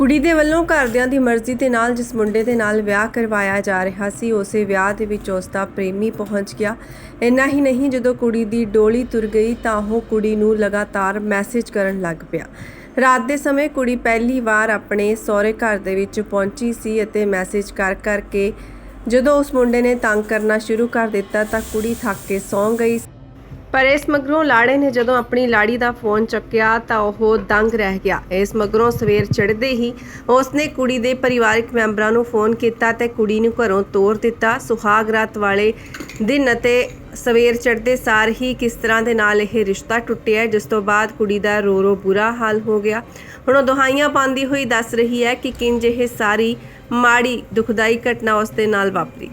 ਕੁੜੀ ਦੇ ਵੱਲੋਂ ਘਰਦਿਆਂ ਦੀ ਮਰਜ਼ੀ ਦੇ ਨਾਲ ਜਿਸ ਮੁੰਡੇ ਦੇ ਨਾਲ ਵਿਆਹ ਕਰਵਾਇਆ ਜਾ ਰਿਹਾ ਸੀ, ਉਸੇ ਵਿਆਹ ਦੇ ਵਿੱਚ ਉਸ ਦਾ ਪ੍ਰੇਮੀ ਪਹੁੰਚ ਗਿਆ। ਇੰਨਾ ਹੀ ਨਹੀਂ, ਜਦੋਂ ਕੁੜੀ ਦੀ ਡੋਲੀ ਤੁਰ ਗਈ ਤਾਂ ਉਹ ਕੁੜੀ ਨੂੰ ਲਗਾਤਾਰ ਮੈਸੇਜ ਕਰਨ ਲੱਗ ਪਿਆ। ਰਾਤ ਦੇ ਸਮੇਂ ਕੁੜੀ ਪਹਿਲੀ ਵਾਰ ਆਪਣੇ ਸਹੁਰੇ ਘਰ ਦੇ ਵਿੱਚ ਪਹੁੰਚੀ ਸੀ ਅਤੇ ਮੈਸੇਜ ਕਰ ਕਰਕੇ ਜਦੋਂ ਉਸ ਮੁੰਡੇ ਨੇ ਤੰਗ ਕਰਨਾ ਸ਼ੁਰੂ ਕਰ ਦਿੱਤਾ ਤਾਂ ਕੁੜੀ ਥੱਕ ਕੇ ਸੌਂ ਗਈ। ਪਰ ਇਸ ਮਗਰੋਂ ਲਾੜੇ ਨੇ ਜਦੋਂ ਆਪਣੀ ਲਾੜੀ ਦਾ ਫੋਨ ਚੱਕਿਆ ਤਾਂ ਉਹ ਦੰਗ ਰਹਿ ਗਿਆ। ਇਸ ਮਗਰੋਂ ਸਵੇਰ ਚੜ੍ਹਦੇ ਹੀ ਉਸਨੇ ਕੁੜੀ ਦੇ ਪਰਿਵਾਰਕ ਮੈਂਬਰਾਂ ਨੂੰ ਫੋਨ ਕੀਤਾ ਤੇ ਕੁੜੀ ਨੂੰ ਘਰੋਂ ਤੋਰ ਦਿੱਤਾ। ਸੁਹਾਗ ਰਾਤ ਵਾਲੇ ਦਿਨ ਅਤੇ ਸਵੇਰ ਚੜ੍ਹਦੇ ਸਾਰ ਹੀ ਕਿਸ ਤਰ੍ਹਾਂ ਦੇ ਨਾਲ ਇਹ ਰਿਸ਼ਤਾ ਟੁੱਟਿਆ, ਜਿਸ ਤੋਂ ਬਾਅਦ ਕੁੜੀ ਦਾ ਰੋ ਰੋ ਬੁਰਾ ਹਾਲ ਹੋ ਗਿਆ। ਹੁਣ ਉਹ ਦੁਹਾਈਆਂ ਪਾਉਂਦੀ ਹੋਈ ਦੱਸ ਰਹੀ ਹੈ ਕਿ ਕਿੰਜ ਇਹ ਸਾਰੀ ਮਾੜੀ ਦੁਖਦਾਈ ਘਟਨਾ ਉਸ ਦੇ ਨਾਲ ਵਾਪਰੀ।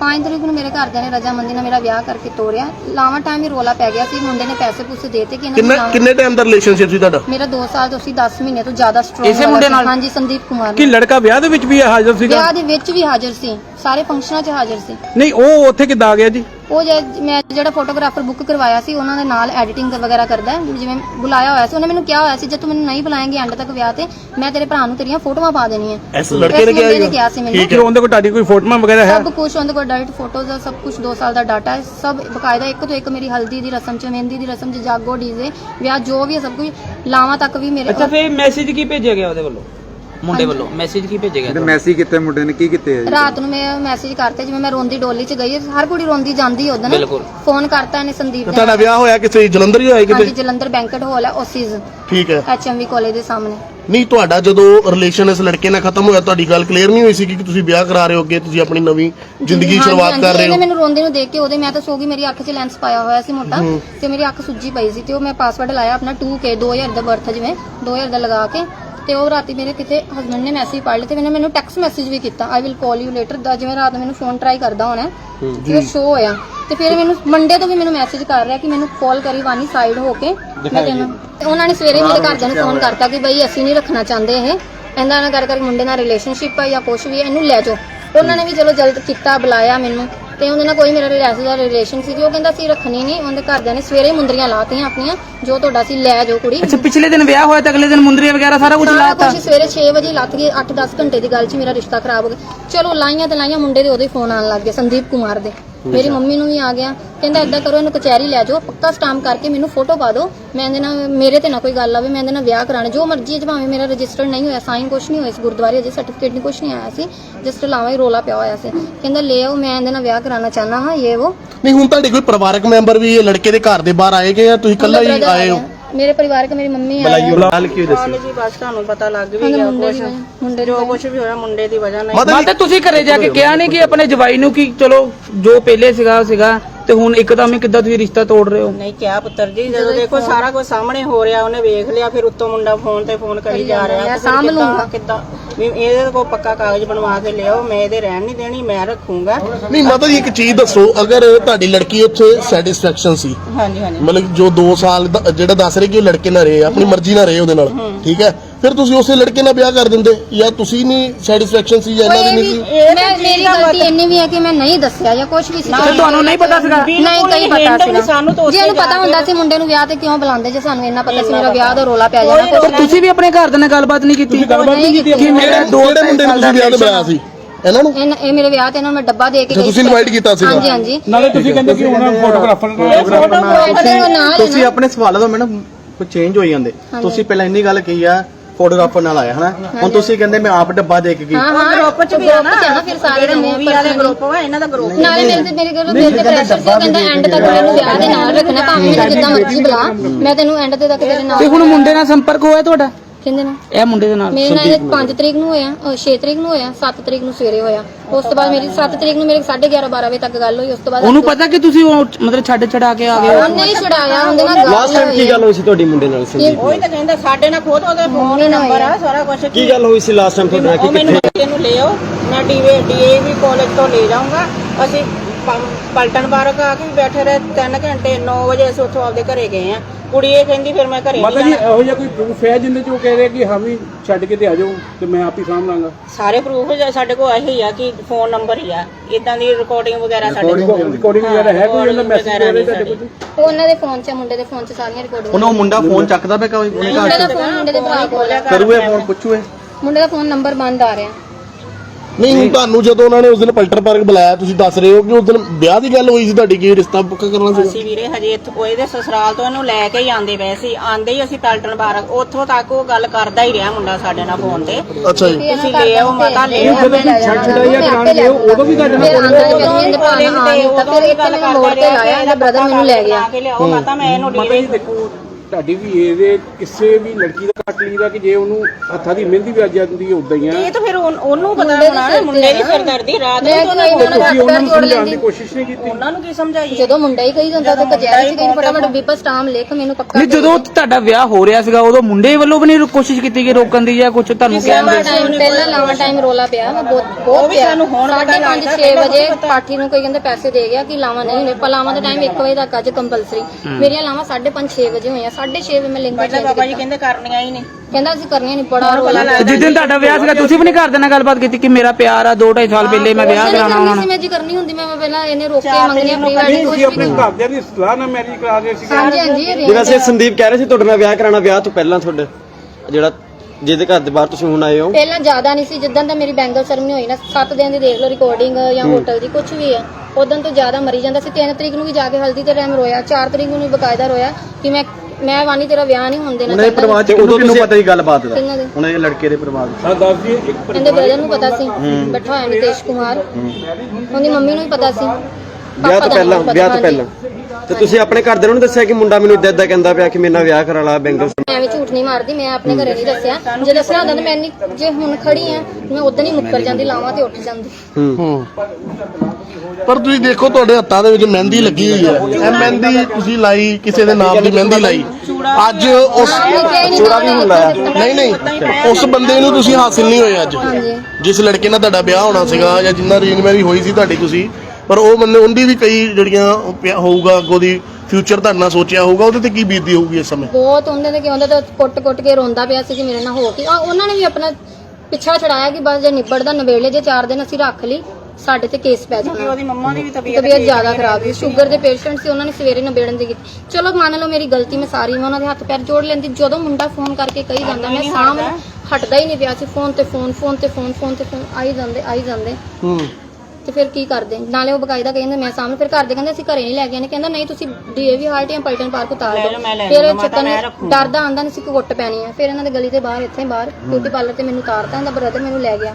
5 ਤਰੀਕ ਨੂੰ ਮੇਰੇ ਘਰਦਿਆਂ ਨੇ ਰਜਾਮੰਦੀ ਨਾਲ ਮੇਰਾ ਵਿਆਹ ਕਰਕੇ ਤੋਰਿਆ। ਲਾਵਾਂ ਟਾਈਮ ਹੀ ਰੋਲਾ ਪੈ ਗਿਆ ਸੀ ਮੁੰਡੇ ਨੇ ਪੈਸੇ ਪੂਸੇ ਦੇਤੇ ਕਿ ਇਹਨਾਂ ਕਿੰਨੇ ਕਿੰਨੇ ਟਾਈਮ ਦਾ ਰਿਲੇਸ਼ਨਸ਼ਿਪ ਸੀ ਤੁਹਾਡਾ? ਮੇਰਾ 2 ਸਾਲ ਤੋਂ ਸੀ 10 ਮਹੀਨੇ ਤੋਂ ਜ਼ਿਆਦਾ ਸਟਰੋਂਗ ਇਸੇ ਮੁੰਡੇ ਨਾਲ? ਹਾਂਜੀ ਸੰਦੀਪ ਕੁਮਾਰ ਕਿ ਨਾਲ। ਲੜਕਾ ਵਿਆਹ ਦੇ ਵਿੱਚ ਵੀ ਹਾਜ਼ਰ ਸੀਗਾ? ਵਿਆਹ ਦੇ ਵਿੱਚ ਵੀ ਹਾਜ਼ਰ ਸੀ। ਸਾਰੇ ਫੰਕਸ਼ਨਾਂ 'ਚ ਹਾਜ਼ਰ ਸੀ। ਨਹੀਂ ਉਹ ਉੱਥੇ ਕਿੱਦਾਂ ਆ ਗਿਆ ਜੀ? ਉਹ ਜੇ ਮੈਂ ਜਿਹੜਾ ਫੋਟੋਗ੍ਰਾਫਰ ਬੁੱਕ ਕਰਵਾਇਆ ਸੀ ਉਹਨਾਂ ਦੇ ਨਾਲ ਐਡੀਟਿੰਗ ਵਗੈਰਾ ਕਰਦਾ ਹੈ। ਜਿਵੇਂ ਬੁਲਾਇਆ ਹੋਇਆ ਸੀ ਉਹਨੇ ਮੈਨੂੰ ਕਿਹਾ ਹੋਇਆ ਸੀ ਜੇ ਤੂੰ ਮੈਨੂੰ ਨਹੀਂ ਬੁਲਾਏਂਗੀ ਐਂਡ ਤੱਕ ਵਿਆਹ ਤੇ ਮੈਂ ਤੇਰੇ ਭਰਾ ਨੂੰ ਤੇਰੀਆਂ ਫੋਟੋਆਂ ਪਾ ਦੇਣੀਆਂ ਇਸ ਲੜਕੇ ਨੇ ਕਿਹਾ ਸੀ ਮੈਨੂੰ। ਕਿ ਉਹਦੇ ਕੋਲ ਤੁਹਾਡੀ ਕੋਈ ਫੋਟੋਆਂ ਵਗੈਰਾ ਹੈ? ਸਭ ਕੁਝ ਉਹਦੇ ਕੋਲ ਡਾਇਰੈਕਟ ਫੋਟੋਜ਼ ਦਾ ਸਭ ਕੁਝ 2 ਸਾਲ ਦਾ ਡਾਟਾ ਹੈ। ਸਭ ਬਕਾਇਦਾ ਇੱਕ ਤੋਂ ਇੱਕ ਮੇਰੀ ਹਲਦੀ ਦੀ ਰਸਮ ਚ ਮਹਿੰਦੀ ਦੀ ਰਸਮ ਚ ਜਾਗੋ ਡੀਜ਼ੇ ਵਿਆਹ ਜੋ ਵੀ ਹੈ ਸਭ ਕੁਝ ਲਾਵਾਂ ਤੱਕ ਵੀ ਮੇਰੇ ਅੱਛਾ ਫੇਰ ਮੈਸੇਜ ਕੀ ਭੇਜਿਆ ਗਿਆ ਉਹਦੇ ਵੱਲੋਂ? ਮੁੰਡੇ ਵੱਲੋਂ? ਮੈਸੇਜ ਕੀ ਭੇਜਿਆ ਗਿਆ ਤੇ ਮੈਸੀ ਕਿਤੇ ਮੁੰਡੇ ਨੇ ਕੀ ਕੀਤੇ ਆ ਜੀ? ਰਾਤ ਨੂੰ ਮੈਂ ਮੈਸੇਜ ਕਰਤੇ ਜਿਵੇਂ ਮੈਂ ਰੋਂਦੀ ਡੋਲੀ ਚ ਗਈ ਹਰ ਕੁੜੀ ਰੋਂਦੀ ਜਾਂਦੀ ਉਹਦਨ ਬਿਲਕੁਲ। ਫੋਨ ਕਰਤਾ ਇਹਨੇ ਸੰਦੀਪ ਨੇ। ਤੁਹਾਡਾ ਵਿਆਹ ਹੋਇਆ ਕਿਤੇ ਜਲੰਧਰ ਹੀ ਹੋਇਆ ਹਾਂਜੀ ਕਿਤੇ ਜਲੰਧਰ ਬੈਂਕਟ ਹਾਲ ਹੈ ਓਸੀਜ਼ ਠੀਕ ਹੈ। ਐਚਐਮਵੀ ਕਾਲਜ ਦੇ ਸਾਹਮਣੇ। ਨਹੀਂ ਤੁਹਾਡਾ ਜਦੋਂ ਰਿਲੇਸ਼ਨ ਇਸ ਲੜਕੇ ਨਾਲ ਖਤਮ ਹੋਇਆ ਤੁਹਾਡੀ ਗੱਲ ਕਲੀਅਰ ਨਹੀਂ ਹੋਈ ਸੀ ਕਿ ਤੁਸੀਂ ਵਿਆਹ ਕਰਾ ਰਹੇ ਹੋ ਅੱਗੇ ਤੁਸੀਂ ਆਪਣੀ ਨਵੀਂ ਜ਼ਿੰਦਗੀ ਦੀ ਹਾਂਜੀ, ਸ਼ੁਰੂਆਤ ਹਾਂਜੀ, ਕਰ ਰਹੇ ਇਹਨੇ ਹੋ ਮੈਨੂੰ ਰੋਂਦੇ ਨੂੰ ਦੇਖ ਕੇ ਉਹਦੇ ਮੈਂ ਤਾਂ ਸੋ ਗਈ ਮੇਰੀ ਅੱਖ 'ਚ ਲੈਂਸ ਪਾਇਆ ਹੋਇਆ ਸੀ ਮੋਟਾ ਤੇ ਮੇਰੀ ਅੱਖ ਸੁੱਜੀ ਪਈ ਸੀ ਤੇ ਉਹ ਮੈਂ ਪਾਸਵਰਡ ਲਾਇਆ ਆਪਣਾ 2k 2000 ਦਾ ਬਰਥ ਜਿਵੇਂ 2000 ਦਾ ਲਗਾ ਕੇ ਤੇ ਉਹ ਰਾਤੀ ਮੇਰੇ ਕਿਤੇ ਹਸਬੰਡ ਨੇ ਮੈਸੇਜ ਪੜ੍ਹ ਲਿਆ ਤੇ ਮੈਨੂੰ ਮੈਨੂੰ ਟੈਕਸਟ ਮੈਸੇਜ ਵੀ ਕੀਤਾ I will call you later ਦਾ ਜਿਵੇਂ ਰਾਤ ਨੂੰ ਮੈਨੂੰ ਫੋਨ ਟਰਾਈ ਕਰਦਾ ਹੋਣਾ ਉਹ ਸ਼ੋ ਹੋਇਆ। ਤੇ ਫਿਰ ਮੈਨੂੰ ਮੰਡੇ ਤੋਂ ਵੀ ਮੈਨੂੰ ਮੈਸੇਜ ਕਰ ਰਿਹਾ ਕਿ ਮੈਨੂੰ ਕਾਲ ਕਰੀ ਵਾਨੀ ਸਾਈਡ ਹੋ ਕੇ। ਮੈਂ ਤੈਨੂੰ ਤੇ ਉਹਨਾਂ ਨੇ ਸਵੇਰੇ ਮੇਰੇ ਘਰਦਿਆਂ ਨੂੰ ਫੋਨ ਕਰਤਾ ਕਿ ਬਈ ਅਸੀਂ ਨਹੀਂ ਰੱਖਣਾ ਚਾਹੁੰਦੇ ਇਹ। ਇਹਦਾ ਨਾਲ ਕਰ ਕਰ ਮੁੰਡੇ ਨਾਲ ਰਿਲੇਸ਼ਨਸ਼ਿਪ ਆ ਜਾਂ ਕੁਝ ਵੀ ਹੈ, ਇਹਨੂੰ ਲੈ ਜਾਓ। ਉਹਨਾਂ ਨੇ ਵੀ ਚਲੋ ਜਲਦ ਕੀਤਾ ਬੁਲਾਇਆ ਮੈਨੂੰ। ਤੇ ਉਹਦੇ ਨਾਲ ਕੋਈ ਮੇਰਾ ਰਿਲੇਸ਼ਨ ਦਾ ਰਿਲੇਸ਼ਨ ਸੀ ਉਹ ਕਹਿੰਦਾ ਸੀ ਰੱਖਣੀ ਨਹੀਂ। ਉਹਦੇ ਘਰਦਿਆਂ ਨੇ ਸਵੇਰੇ ਹੀ ਮੁੰਦਰੀਆਂ ਲਾਤੀਆਂ ਆਪਣੀਆਂ। ਜੋ ਤੁਹਾਡਾ ਸੀ ਲੈ ਜਾਓ ਕੁੜੀ। ਅੱਛਾ ਪਿਛਲੇ ਦਿਨ ਵਿਆਹ ਹੋਇਆ ਤੇ ਅਗਲੇ ਦਿਨ ਮੁੰਦਰੀਆਂ ਵਗੈਰਾ ਸਾਰਾ ਕੁਝ ਸਾਰਾ ਲਾਤਾ? ਕੁਝ ਸਵੇਰੇ 6 ਵਜੇ ਲੱਤ ਗਈ 8-10 ਘੰਟੇ ਦੀ ਗੱਲ 'ਚ ਮੇਰਾ ਰਿਸ਼ਤਾ ਖਰਾਬ ਹੋ ਗਿਆ। ਚਲੋ ਲਾਈਆਂ ਤੇ ਲਾਈਆਂ ਮੁੰਡੇ ਦੇ ਉਹਦੇ ਫੋਨ ਆਣ ਲੱਗ ਗਏ ਸੰਦੀਪ ਕੁਮਾਰ ਦੇ। ਮੇਰੀ ਮੰਮੀ ਨੂੰ ਵੀ ਆ ਗਿਆ। ਕਹਿੰਦਾ ਏਦਾਂ ਕਰੋ ਇਹਨੂੰ ਕਚਹਿਰੀ ਲੈ ਜਾਓ ਪੱਕਾ ਸਟਾਂਪ ਕਰਕੇ ਮੈਨੂੰ ਫੋਟੋ ਪਾ ਦਿਓ। ਮੈਂ ਇਹਦੇ ਨਾਲ ਮੇਰੇ ਤੇ ਨਾ ਕੋਈ ਗੱਲ ਆਵੇ ਮੈਂ ਇਹਦੇ ਨਾਲ ਵਿਆਹ ਕਰਾਣਾ ਜੋ ਮਰਜ਼ੀ ਹੈ ਭਾਵੇਂ ਮੇਰਾ ਰਜਿਸਟਰਡ ਨਹੀਂ ਹੋਇਆ ਸਾਈਨ ਕੁਛ ਨਹੀਂ ਹੋਇਆ ਇਸ ਗੁਰਦੁਆਰੇ ਅਜੇ ਸਰਟੀਫਿਕੇਟ ਨਹੀਂ ਕੁਛ ਨਹੀਂ ਆਇਆ ਸੀ। ਜਸਟ ਲਾਵਾ ਹੀ ਰੋਲਾ ਪਿਆ ਹੋਇਆ ਸੀ। ਕਹਿੰਦਾ ਲੈ ਆਓ ਮੈਂ ਇਹਦੇ ਨਾਲ ਵਿਆਹ ਕਰਾਣਾ ਚਾਹਨਾ ਹਾਂ ਇਹ ਉਹ। ਨਹੀਂ ਹੁਣ ਤੁਹਾਡੇ ਕੋਈ ਪਰਿਵਾਰਕ ਮੈਂਬਰ ਵੀ ਇਹ ਲੜਕੇ ਦੇ ਘਰ ਦੇ ਬਾਹਰ ਆਏ ਕਿ ਜਾਂ ਤੁਸੀਂ ਇਕੱਲਾ ਹੀ ਆਏ ਹੋ। ਮੇਰੇ ਪਰਿਵਾਰਕ ਮੇਰੀ ਮੰਮੀ ਆਇਆ ਹਾਲ ਕੀ ਦੱਸੀ ਜੀ ਬਸ ਤੁਹਾਨੂੰ ਪਤਾ ਲੱਗ ਵੀ ਕਹਿੰਦਾ ਗਿਆ ਕੁਛ। ਮੁੰਡੇ ਜੋ ਕੁਛ ਵੀ ਹੋਇਆ ਮੁੰਡੇ ਦੀ ਵਜ੍ਹਾ ਨਾਲ ਮਤਲਬ ਮਾਤਾ ਤੁਸੀਂ ਘਰੇ ਜਾ ਕੇ ਕਿਹਾ ਨਹੀਂ ਕਿ ਆਪਣੇ ਜਵਾਈ ਨੂੰ ਕਿ ਚਲੋ ਜੋ ਪਹਿਲੇ ਸੀਗਾ ਉਹ ਸੀਗਾ। ਤੇ ਹੁਣ ਇੱਕਦਮ ਹੀ ਕਿੱਦਾਂ ਤੁਸੀਂ ਰਿਸ਼ਤਾ ਤੋੜ ਰਹੇ ਹੋ? ਨਹੀਂ ਕਿਹਾ ਪੁੱਤਰ ਜੀ ਜਦੋਂ ਦੇਖੋ ਸਾਰਾ ਕੁਝ ਸਾਹਮਣੇ ਹੋ ਰਿਹਾ ਉਹਨੇ ਵੇਖ ਲਿਆ ਫਿਰ ਉੱਤੋਂ ਮੁੰਡਾ ਫੋਨ ਤੇ ਫੋਨ ਕਰੀ ਜਾ ਰਿਹਾ ਸਾਂਭ ਕਿੱਦਾਂ- ਲੂੰਗਾ। ਕਿੱਦਾਂ? ਵੀ ਇਹਦੇ ਕੋਲ ਪੱਕਾ ਕਾਗਜ਼ ਬਣਵਾ ਕੇ ਲਿਆਓ ਮੈਂ ਇਹਦੇ ਰਹਿਣ ਨਹੀਂ ਦੇਣੀ ਮੈਂ ਰੱਖੂੰਗਾ। ਨਹੀਂ ਮਾਤਾ ਜੀ ਇੱਕ ਚੀਜ਼ ਦੱਸੋ ਅਗਰ ਤੁਹਾਡੀ ਲੜਕੀ ਉੱਥੇ ਸੈਟੀਸਫੈਕਸ਼ਨ ਸੀ ਹਾਂਜੀ ਹਾਂਜੀ। ਮਤਲਬ ਜੋ 2 ਸਾਲ ਦਾ- ਜਿਹੜਾ ਦੱਸ ਰਹੇ ਕਿ ਉਹ ਲੜਕੇ ਨਾਲ ਰਹੇ ਆਪਣੀ ਮਰਜ਼ੀ ਨਾਲ ਰਹੇ ਉਹਦੇ ਨਾਲ ਠੀਕ ਹੈ? ਫਿਰ ਤੁਸੀਂ ਉਸੇ ਲੜਕੇ ਨਾਲ ਵਿਆਹ ਕਰ ਦਿੰਦੇ ਜਾਂ ਤੁਸੀਂ ਨਹੀਂ ਸੈਟੀਸਫੈਕਸ਼ਨ ਸੀ ਜਾਂ ਇਹਨਾਂ ਦੀ ਨਹੀਂ ਸੀ? ਮੈਂ ਮੇਰੀ ਗਲਤੀ ਇੰਨੀ ਵੀ ਹੈ ਕਿ ਮੈਂ ਨਹੀਂ ਦੱਸਿਆ ਜਾਂ ਕੁਝ ਵੀ ਸੀ। ਤੇ ਤੁਹਾਨੂੰ ਨਹੀਂ ਪਤਾ ਸੀਗਾ? ਨਹੀਂ ਕਈ ਪਤਾ ਸੀਗਾ। ਸਾਨੂੰ ਤਾਂ ਜੇ ਉਸੇ ਇਹਨੂੰ ਪਤਾ ਹੁੰਦਾ ਸੀ ਮੁੰਡੇ ਨੂੰ ਵਿਆਹ ਤੇ ਕਿਉਂ ਬੁਲਾਉਂਦੇ ਜੇ ਸਾਨੂੰ ਇੰਨਾ ਪਤਾ ਸੀ ਮੇਰਾ ਵਿਆਹ ਦਾ ਰੋਲਾ ਪੈ ਜਾਣਾ ਕੁਝ ਤੁਸੀਂ ਵੀ ਆਪਣੇ ਘਰ ਦੇ ਨਾਲ ਗੱਲਬਾਤ ਨਹੀਂ ਕੀਤੀ? ਨਹੀਂ ਕੀਤੀ ਕਿ ਮੇਰਾ ਦੋ ਮੁੰਡੇ ਨੂੰ ਤੁਸੀਂ ਵਿਆਹ ਤੇ ਬੁਲਾਇਆ ਸੀ? ਇਹਨਾਂ ਨੂੰ? ਇਹ ਮੇਰੇ ਵਿਆਹ ਤੇ ਇਹਨਾਂ ਨੂੰ ਮੈਂ ਡੱਬਾ ਦੇ ਕੇ ਗਈ ਤੁਸੀਂ ਸੀ। invite ਕੀਤਾ ਸੀਗਾ? ਹਾਂਜੀ ਹਾਂਜੀ। ਨਾਲੇ ਤੁਸੀਂ ਕਹਿੰਦੇ ਕਿ ਹੁਣ ਫੋਟੋਗ੍ਰਾਫਰ ਨਾਲ ਤੁਸੀਂ ਆਪਣੇ ਸਵਾਲਾਂ ਤੋਂ ਮੈਡਮ ਕੋਈ ਚੇਂਜ ਹੋਈ ਜਾਂਦੇ। ਤੁਸੀਂ ਪਹਿਲਾਂ ਇੰਨੀ ਗੱਲ ਕਹੀ ਆ ਫੋਟੋਗ੍ਰਾਫਰ ਨਾਲ ਆਇਆ ਹਨਾ ਹੁਣ ਤੁਸੀਂ ਕਹਿੰਦੇ ਮੈਂ ਆਪ ਡੱਬਾ ਦੇ ਕੇ ਗਈ ਹਾਂ ਹਾਂ ਗਰੁੱਪ ਚ ਵੀ ਆ ਨਾ ਫਿਰ ਸਾਰੇ ਮੂਵੀ ਵਾਲੇ ਗਰੁੱਪ ਵਾ ਇਹਨਾਂ ਦਾ ਗਰੁੱਪ ਨਾਲੇ ਮੇਰੇ ਤੇ ਮੇਰੇ ਕੋਲ ਮੇਰੇ ਤੇ ਪ੍ਰੈਸ਼ਰ ਸੀ ਕਹਿੰਦਾ ਐਂਡ ਤੱਕ ਮੈਨੂੰ ਵਿਆਹ ਦੇ ਨਾਲ ਰੱਖਣਾ ਭਾਵੇਂ ਮੈਨੂੰ ਜਿੱਦਾਂ ਮਰਜ਼ੀ ਬੁਲਾ ਮੈਂ ਤੈਨੂੰ ਐਂਡ ਤੇ ਤੱਕ ਤੇਰੇ ਨਾਲ ਤੇ ਹੁਣ ਮੁੰਡੇ ਨਾਲ ਸੰਪਰਕ ਹੋਇਆ ਤੁਹਾਡਾ ਕਹਿੰਦੇ ਨਾ? ਇਹ ਮੁੰਡੇ ਦੇ ਨਾਲ ਮੇਰੇ ਨਾਲ ਇਹ 5 ਤਰੀਕ ਨੂੰ ਹੋਇਆ 6 ਤਰੀਕ ਨੂੰ ਹੋਇਆ 7 ਤਰੀਕ ਨੂੰ ਸਵੇਰੇ ਹੋਇਆ। ਉਸ ਤੋਂ ਬਾਅਦ ਮੇਰੀ 7 ਤਰੀਕ ਨੂੰ ਮੇਰੇ 11:30 12 ਵਜੇ ਤੱਕ ਗੱਲ ਹੋਈ ਉਸ ਤੋਂ ਬਾਅਦ ਉਹਨੂੰ ਪਤਾ ਕਿ ਤੁਸੀਂ ਉਹ ਮਤਲਬ ਛੱਡ ਛੜਾ ਕੇ ਆ ਗਏ ਹੋ? ਉਹਨੇ ਹੀ ਛੁਡਾਇਆ ਉਹਦੇ ਨਾਲ ਗੱਲ ਲਾਸਟ ਟਾਈਮ ਕੀ ਗੱਲ ਹੋਈ ਸੀ ਤੁਹਾਡੀ ਮੁੰਡੇ ਨਾਲ ਸੰਦੀਪ? ਉਹੀ ਤਾਂ ਕਹਿੰਦਾ ਸਾਡੇ ਨਾਲ ਖੁਦ ਉਹਦੇ ਫੋਨ ਨੰਬਰ ਆ ਸਾਰਾ ਕੁਝ ਕੀ ਗੱਲ ਹੋਈ ਸੀ ਲਾਸਟ ਟਾਈਮ ਤੁਹਾਡੇ ਨਾਲ? ਉਹ ਮੈਨੂੰ ਬੱਚੇ ਨੂੰ ਲੈ ਆਓ ਮੈਂ ਡੀਵੇ ਡੀਏਵੀ ਕਾਲਜ ਤੋਂ ਲੈ ਜਾਊਂਗਾ ਅਸੀਂ ਪ- ਪਲਟਨ ਪਾਰਕ ਆ ਕੇ ਵੀ ਬੈਠੇ ਰਹੇ 3 ਘੰਟੇ 9 ਵਜੇ ਅਸੀਂ ਉੱਥੋਂ ਆਪਦੇ ਘਰੇ ਗਏ ਆ ਕੁੜੀ ਇਹ ਕਹਿੰਦੀ ਫਿਰ ਮੈਂ ਘਰੇ ਮਾਤਾ ਨਹੀਂ ਜੀ ਜਾਣਾ। ਇਹੋ ਜਿਹਾ ਕੋਈ ਪ੍ਰੂਫ ਹੈ ਜਿੰਦੇ ਚ ਉਹ ਕਹਿ ਰਹੇ ਕਿ ਹਾਂ ਵੀ ਛੱਡ ਕੇ ਤੇ ਆ ਜਾਓ ਤੇ ਮੈਂ ਆਪ ਹੀ ਸਾਂਭ ਲਾਂਗਾ? ਸਾਰੇ ਪ੍ਰੂਫ ਸਾਡੇ ਕੋਲ ਇਹੀ ਆ ਕਿ ਫੋਨ ਨੰਬਰ ਹੀ ਆ। ਇਦਾਂ ਦੀ ਰਿਕਾਰਡਿੰਗ ਵਗੈਰਾ ਸਾਡੇ ਕੋਲ ਰਿਕਾਰਡਿੰਗ ਵਗੈਰਾ ਹੈ ਕੋਈ ਉਹਦਾ ਮੈਸੇਜ ਵਗੈਰਾ ਤੁਹਾਡੇ ਕੋਲ? ਉਹ ਉਹਨਾਂ ਦੇ ਫੋਨ 'ਚ ਮੁੰਡੇ ਦੇ ਫੋਨ 'ਚ ਸਾਰੀਆਂ ਰਿਕਾਰਡਿੰਗ ਹੁਣ ਉਹ ਮੁੰਡਾ ਫੋਨ ਚੱਕਦਾ ਪਿਆ ਕੋਈ? ਉਹਨੇ ਮੁੰਡੇ ਦਾ ਘਰ ਫੋਨ ਮੁੰਡੇ ਦੇ ਭਰਾ ਕੋਲ ਹੈ ਕਰੂਏ ਫੋਨ ਪੁੱਛੂਏ। ਮੁੰਡੇ ਦਾ ਫੋਨ ਨੰਬਰ ਬੰਦ ਆ ਰਿਹਾ। ਨਹੀਂ ਹੁਣ ਤੁਹਾਨੂੰ ਜਦੋਂ ਉਹਨਾਂ ਨੇ ਉਸ ਦਿਨ ਪਲਟਰ ਪਾਰਕ ਬੁਲਾਇਆ ਤੁਸੀਂ ਦੱਸ ਰਹੇ ਹੋ ਕਿ ਉਸ ਦਿਨ ਵਿਆਹ ਦੀ ਗੱਲ ਹੋਈ ਸੀ ਤੁਹਾਡੀ ਕੀ ਰਿਸ਼ਤਾ ਪੱਕਾ ਕਰਨਾ ਸੀ ਅਸੀਂ ਵੀਰੇ ਹਜੇ ਇੱਥੋਂ ਇਹਦੇ ਸਸਰਾਲ ਤੋਂ ਇਹਨੂੰ ਲੈ ਕੇ ਹੀ ਆਂਦੇ ਪਏ ਸੀ। ਆਂਦੇ ਹੀ ਅਸੀਂ ਪਲਟਨ ਬਾਰਕ ਉੱਥੋਂ ਤੱਕ ਉਹ ਗੱਲ ਕਰਦਾ ਹੀ ਰਿਹਾ ਮੁੰਡਾ ਸਾਡੇ ਨਾਲ ਫੋਨ ਤੇ। ਅੱਛਾ ਜੀ। ਤੁਸੀਂ ਲੈ ਆਓ ਮਾਤਾ ਲੈ ਆਓ। ਜਦੋਂ ਤੁਸੀਂ ਛੱਡ ਛਡਾਈਆ ਗਏ ਹੋ, ਉਦੋਂ ਵੀ ਤੁਹਾਡੇ ਨਾਲ ਹੈ ਨਾਲ ਆ ਨਹੀਂ ਤਾਂ ਫਿਰ ਇੱਥੇ ਮੈਨੂੰ ਮੋੜ ਤੇ ਲਾਇਆ ਇਹਦਾ ਬ੍ਰਦਰ ਮੈਨੂੰ ਲੈ ਗਿਆ। ਕੇ ਲਿਆਓ ਮਾਤਾ ਮੈਂ ਇਹਨੂੰ ਡੀਵੇ ਤੁਹਾਡੀ ਵੀ ਇਹਦੇ ਕਿਸੇ ਵੀ ਲੜਕੀ ਦਾ ਕੱਟ ਲਈਦਾ ਕਿ ਜੇ ਉਹਨੂੰ ਹੱਥਾਂ ਦੀ ਮਹਿੰਦੀ ਵੀ ਆ ਜਾਂਦੀ ਹੈ ਉਦਾਂ ਹੀ ਆ। ਇਹ ਤਾਂ ਫਿਰ ਉਹਨ- ਉਹਨੂੰ ਪਤਾ ਮੁੰਡੇ ਦੀ ਹੋਣਾ ਨਾ, ਸਿਰ ਮੁੰਡੇ ਦੀ ਸਿਰਦਰਦੀ ਰਾਤ ਮੈਂ ਨੂੰ ਨੂੰ ਉਹਨਾਂ ਨੂੰ ਸਮਝਾਉਣ ਦੀ ਕੋਸ਼ਿਸ਼ ਨਹੀਂ ਕੀਤੀ। ਉਹਨਾਂ ਨੂੰ ਕੀ ਸਮਝਾਈਏ? ਜਦੋਂ ਮੁੰਡਾ ਹੀ ਕਹੀ ਜਾਂਦਾ ਤਾਂ ਕਚਹਿਰੀ ਚ ਗਈ ਫਟਾਫਟ ਬੀਪਾ ਸਟਾਮ ਲਿਖ ਮੈਨੂੰ ਪੱਕਾ ਨਹੀਂ ਜਦੋਂ ਤੁਹਾਡਾ ਵਿਆਹ ਹੋ ਰਿਹਾ ਸੀਗਾ ਉਦੋਂ ਮੁੰਡੇ ਵੱਲੋਂ ਵੀ ਨਹੀਂ ਕੋਸ਼ਿਸ਼ ਕੀਤੀ ਕਿ ਰੋਕਣ ਦੀ ਜਾਂ ਕੁਝ ਤੁਹਾਨੂੰ ਕਹਿਣ ਲਾਵਾ ਦੇ? ਟਾਈਮ ਪਹਿਲਾਂ ਲਾਵਾ ਟਾਈਮ ਰੋਲਾ ਪਿਆ ਮੈਂ ਬਹੁਤ ਉਹ ਬਹੁਤ ਵੀ ਪਿਆ। ਸਾਨੂੰ ਹੁਣ ਪਤਾ ਸਾਢੇ ਪੰਜ, ਲੱਗਦਾ, ਛੇ ਪਹਿਲਾਂ ਵਜੇ। ਪਾਠੀ ਨੂੰ ਕੋਈ ਕਹਿੰਦੇ ਪੈਸੇ ਦੇ ਗਿਆ ਕਿ ਲਾਵਾ ਨਹੀਂ ਹੋਣੇ ਪਰ ਲਾਵਾ ਦਾ ਟਾਈਮ 1 ਵਜੇ ਤੱਕ ਅੱਜ ਕੰਪਲਸਰੀ। ਮੇਰੀਆਂ ਲਾਵਾ 5:30 6 ਵਜੇ ਹੋਈਆਂ 6:30 ਵਜੇ ਮੈਂ ਲਿੰਕ ਪਹਿਲਾਂ ਚੇਂਜ ਬਾਬਾ ਜੀ ਕੀਤਾ। ਕਹਿੰਦੇ ਕਰਨੀਆਂ ਹੀ ਨਹੀਂ। ਕਹਿੰਦਾ ਅਸੀਂ ਕਰਨੀਆਂ ਨਹੀਂ ਬੜਾ ਰੋਲਾ ਤੇ ਜਿਸ ਦਿਨ ਤੁਹਾਡਾ ਵਿਆਹ ਸੀਗਾ ਤੁਸੀਂ ਵੀ ਨਹੀਂ ਘਰ ਦੇ ਨਾਲ ਗੱਲਬਾਤ ਕੀਤੀ ਕਿ ਮੇਰਾ ਪਿਆਰ ਆ 2 2.5 ਸਾਲ ਪਹਿਲੇ ਮੈਂ ਵਿਆਹ ਕਰਾਉਣਾ ਉਹਨਾਂ ਸੀ ਨਾਲ ਮੈਂ ਜੀ ਕਰਨੀ ਹੁੰਦੀ ਮੈਂ ਪਹਿਲਾਂ ਇਹਨੇ ਰੋਕ ਕੇ ਮੰਗਣੀਆਂ ਪ੍ਰੀ ਵੈਡਿੰਗ ਕੁਝ ਤੁਸੀਂ ਵੀ। ਆਪਣੇ ਨਹੀਂ ਘਰਦਿਆਂ ਦੀ ਸਲਾਹ ਨਾਲ ਮੈਰਿਜ ਕਰਾ ਰਹੇ ਸੀ। ਹਾਂਜੀ ਹਾਂਜੀ ਜੇ ਵੈਸੇ ਸੰਦੀਪ ਕਹਿ ਰਹੇ ਸੀ ਤੁਹਾਡੇ ਨਾਲ ਵਿਆਹ ਕਰਾਉਣਾ ਵਿਆਹ ਤੋਂ ਪਹਿਲਾਂ ਤੁਹਾਡੇ ਜਿਹੜਾ ਜਿਹਦੇ ਘਰ ਦੇ ਬਾਹਰ ਤੁਸੀਂ ਹੁਣ ਆਏ ਹੋ। ਪਹਿਲਾਂ ਜ਼ਿਆਦਾ ਨਹੀਂ ਸੀ ਜਿੱਦਾਂ ਦਾ ਮੇਰੀ ਬੈਂਗਲ ਸਰਮਨੀ ਹੋਈ ਨਾ 7 ਦਿਨ ਦੀ ਦੇਖ ਲਓ ਰਿਕਾਰਡਿੰਗ ਜਾਂ ਹੋਟਲ ਦੀ ਕੁਝ ਵੀ ਹੈ ਉਦੋਂ ਤੋਂ ਜ਼ਿਆਦਾ ਮਰੀ ਜਾਂਦਾ ਸੀ। 3 ਤਰੀਕ ਨੂੰ ਵੀ ਜਾ ਕੇ ਹਲਦੀ ਤੇ ਟਾਈਮ ਰੋਇਆ 4 ਤਰੀਕ ਨੂੰ ਵੀ ਬਕਾਇਦਾ ਰੋਇਆ ਕਿ ਮੈਂ ਮੈਂ ਵਾਨੀ ਤੇਰਾ ਵਿਆਹ ਨਹੀਂ ਹੋਣ ਦੇਣਾ ਉਹਨਾਂ ਚਾਹੁੰਦਾ। ਪਰਿਵਾਰ ਚ ਉਦੋਂ ਕਿਹਨੂੰ ਪਤਾ ਹੀ ਗੱਲਬਾਤ ਦਾ? ਉਹਨਾਂ ਦੇ ਲੜਕੇ ਦੇ ਪਰਿਵਾਰ ਦਾ ਹਾਂ ਦੱਸ ਦਈਏ ਇੱਕ ਇਹਦੇ ਬ੍ਰਦਰ ਨੂੰ ਪਤਾ ਸੀ? ਬੈਠਾ ਹੋਇਆ ਨਿਤੇਸ਼ ਕੁਮਾਰ। ਉਹਦੀ ਮੰਮੀ ਨੂੰ ਵੀ ਪਤਾ ਸੀ। ਵਿਆਹ ਤੋਂ ਪਹਿਲਾਂ ਵਿਆਹ ਤੋਂ। ਪਹਿਲਾਂ। ਤੇ ਤੁਸੀਂ ਆਪਣੇ ਘਰਦਿਆਂ ਨੂੰ ਨੀ ਦੱਸਿਆ ਕਿ ਮੁੰਡਾ ਮੈਨੂੰ ਇਦਾਂ ਇਦਾਂ ਕਹਿੰਦਾ ਪਿਆ ਕਿ ਮੇਰੇ ਨਾਲ ਵਿਆਹ ਕਰਾ ਲਾ ਬੈਂਗਲ ਮੈਂ ਐਵੇਂ ਝੂਠ ਨਹੀਂ ਮਾਰਦੀ ਮੈਂ ਆਪਣੇ ਘਰੇ ਨਹੀਂ ਦੱਸਿਆ। ਜੇ ਦੱਸਿਆ ਹੁੰਦਾ ਤਾਂ ਮੈਂ ਇੰਨੀ ਜੇ ਹੁਣ ਖੜੀ ਆ ਮੈਂ ਉਦੋਂ ਹੀ ਮੁੱਕਰ ਜਾਂਦੀ ਲਾਵਾਂ ਤੇ ਉੱਠ ਜਾਂਦੀ। ਹੂੰ। ਪਰ ਤੁਸੀਂ ਦੇਖੋ ਤੁਹਾਡੇ ਹੱਥਾਂ ਦੇ ਵਿੱਚ ਮਹਿੰਦੀ ਲੱਗੀ ਹੋਈ ਹੈ। ਇਹ ਮਹਿੰਦੀ ਤੁਸੀਂ ਲਾਈ ਕਿਸੇ ਦੇ ਨਾਮ ਦੀ ਮਹਿੰਦੀ ਲਾਈ। ਅੱਜ ਉਸ ਚੂੜਾ ਵੀ ਹੁੰਦਾ ਨਹੀਂ ਨਹੀਂ। ਉਸ ਬੰਦੇ ਨੂੰ ਤੁਸੀਂ ਹਾਸਿਲ ਨਹੀਂ ਹੋਏ ਅੱਜ। ਹਾਂਜੀ। ਜਿਸ ਲੜਕੇ ਨਾਲ ਤੁਹਾਡਾ ਵਿਆਹ ਹੋਣਾ ਸੀਗਾ ਜਾਂ ਜਿੰਨਾ ਰੇਂਜ ਮੈਰੀ ਹੋਈ ਸੀ ਤੁਹਾਡੀ ਤੁਸੀਂ ਪਰ ਉਹ ਬੰਦੇ ਉਹਦੀ ਵੀ ਕਈ ਜਿਹੜੀਆਂ ਉਹ ਪਿਆ ਹੋਊਗਾ ਅੱਗੋਂ ਦੀ ਫਿਊਚਰ ਤੁਹਾਡੇ ਨਾਲ ਸੋਚਿਆ ਹੋਊਗਾ ਉਹਦੇ ਤੇ ਕੀ ਬੀਤਦੀ ਹੋਊਗੀ ਇਸ ਸਮੇਂ? ਬਹੁਤ ਉਹਦੇ ਤੇ ਕਿਉਂ ਤਾਂ ਕੁੱਟ-ਕੁੱਟ ਕੇ ਰੋਂਦਾ ਪਿਆ ਸੀ ਕਿ ਮੇਰੇ ਨਾਲ ਹੋ ਕੇ। ਆ ਉਹਨਾਂ ਨੇ ਵੀ ਆਪਣਾ ਪਿੱਛਾ ਛੜਾਇਆ ਕਿ ਬਸ ਜੇ ਨਿਬੜਦਾ ਨਵੇਲੇ ਜੇ 4 ਦਿਨ ਅਸੀਂ ਰੱਖ ਲਈ ਸਾਡੇ ਤੇ ਕੇਸ ਪੈ ਜਾਣਾ। ਉਹਦੀ ਮੰਮਾ ਦੀ ਵੀ ਤਬੀਅਤ ਤਬੀਅਤ ਜ਼ਿਆਦਾ ਖਰਾਬ ਸੀ। ਸ਼ੂਗਰ ਦੇ ਪੇਸ਼ੈਂਟ ਸੀ ਉਹਨਾਂ ਨੇ ਸਵੇਰੇ ਨਿਬੇੜਨ ਦੀ ਕੀਤੀ। ਚਲੋ ਮੰਨ ਲਓ ਮੇਰੀ ਗਲਤੀ ਮੈਂ ਸਾਰੀ ਮੈਂ ਉਹਨਾਂ ਦੇ ਹੱਥ ਪੈਰ ਜੋੜ ਲੈਂਦੀ। ਜਦੋਂ ਮੁੰਡਾ ਫੋਨ ਕਰਕੇ ਕਹੀ ਜਾਂਦਾ ਮੈਂ ਸਾਹਮਣੇ ਹਟਦਾ। ਹੀ ਨਹੀਂ ਪਿਆ ਸੀ। ਫੋਨ ਤੇ ਫੋਨ ਫੋਨ ਤੇ ਫੋਨ ਫੋਨ ਤੇ ਫੋਨ ਆਈ ਜਾਂਦੇ ਆਈ ਜਾਂਦੇ। ਹੂੰ। ਤੇ ਫਿਰ ਕੀ ਕਰਦੇ? ਨਾਲੇ ਉਹ ਬਕਾਇਦਾ ਕਹਿੰਦੇ ਮੈਂ ਸਾਹਮਣੇ ਫਿਰ ਘਰ ਦੇ ਕਹਿੰਦੇ ਅਸੀਂ ਘਰੇ ਨਹੀਂ ਲੈ ਗਏ ਨੇ ਕਹਿੰਦਾ ਨਹੀਂ ਤੁਸੀਂ ਡੀਏਵੀ ਹਾਲਟ ਜਾਂ ਪਲਟਨ ਪਾਰਕ ਉਤਾਰ ਲੈ ਦਿਓ। ਲਓ, ਮੈਂ ਲੈ ਫਿਰ ਲਊਂਗਾ, ਚੱਕਰ ਮੈਂ ਨੇ ਰੱਖੂੰਗਾ। ਡਰਦਾ ਆਂਦਾ ਨਹੀਂ ਸੀ ਕਿ ਗੁੱਟ ਪੈਣੀ ਹੈ ਫਿਰ ਇਹਨਾਂ ਦੇ ਗਲੀ ਦੇ ਬਾਹਰ ਇੱਥੇ ਬਾਹਰ ਬਿਊਟੀ ਪਾਰਲਰ ਤੇ ਮੈਨੂੰ ਉਤਾਰਤਾ ਇਹਦਾ ਬ੍ਰਦਰ ਮੈਨੂੰ ਲੈ ਗਿਆ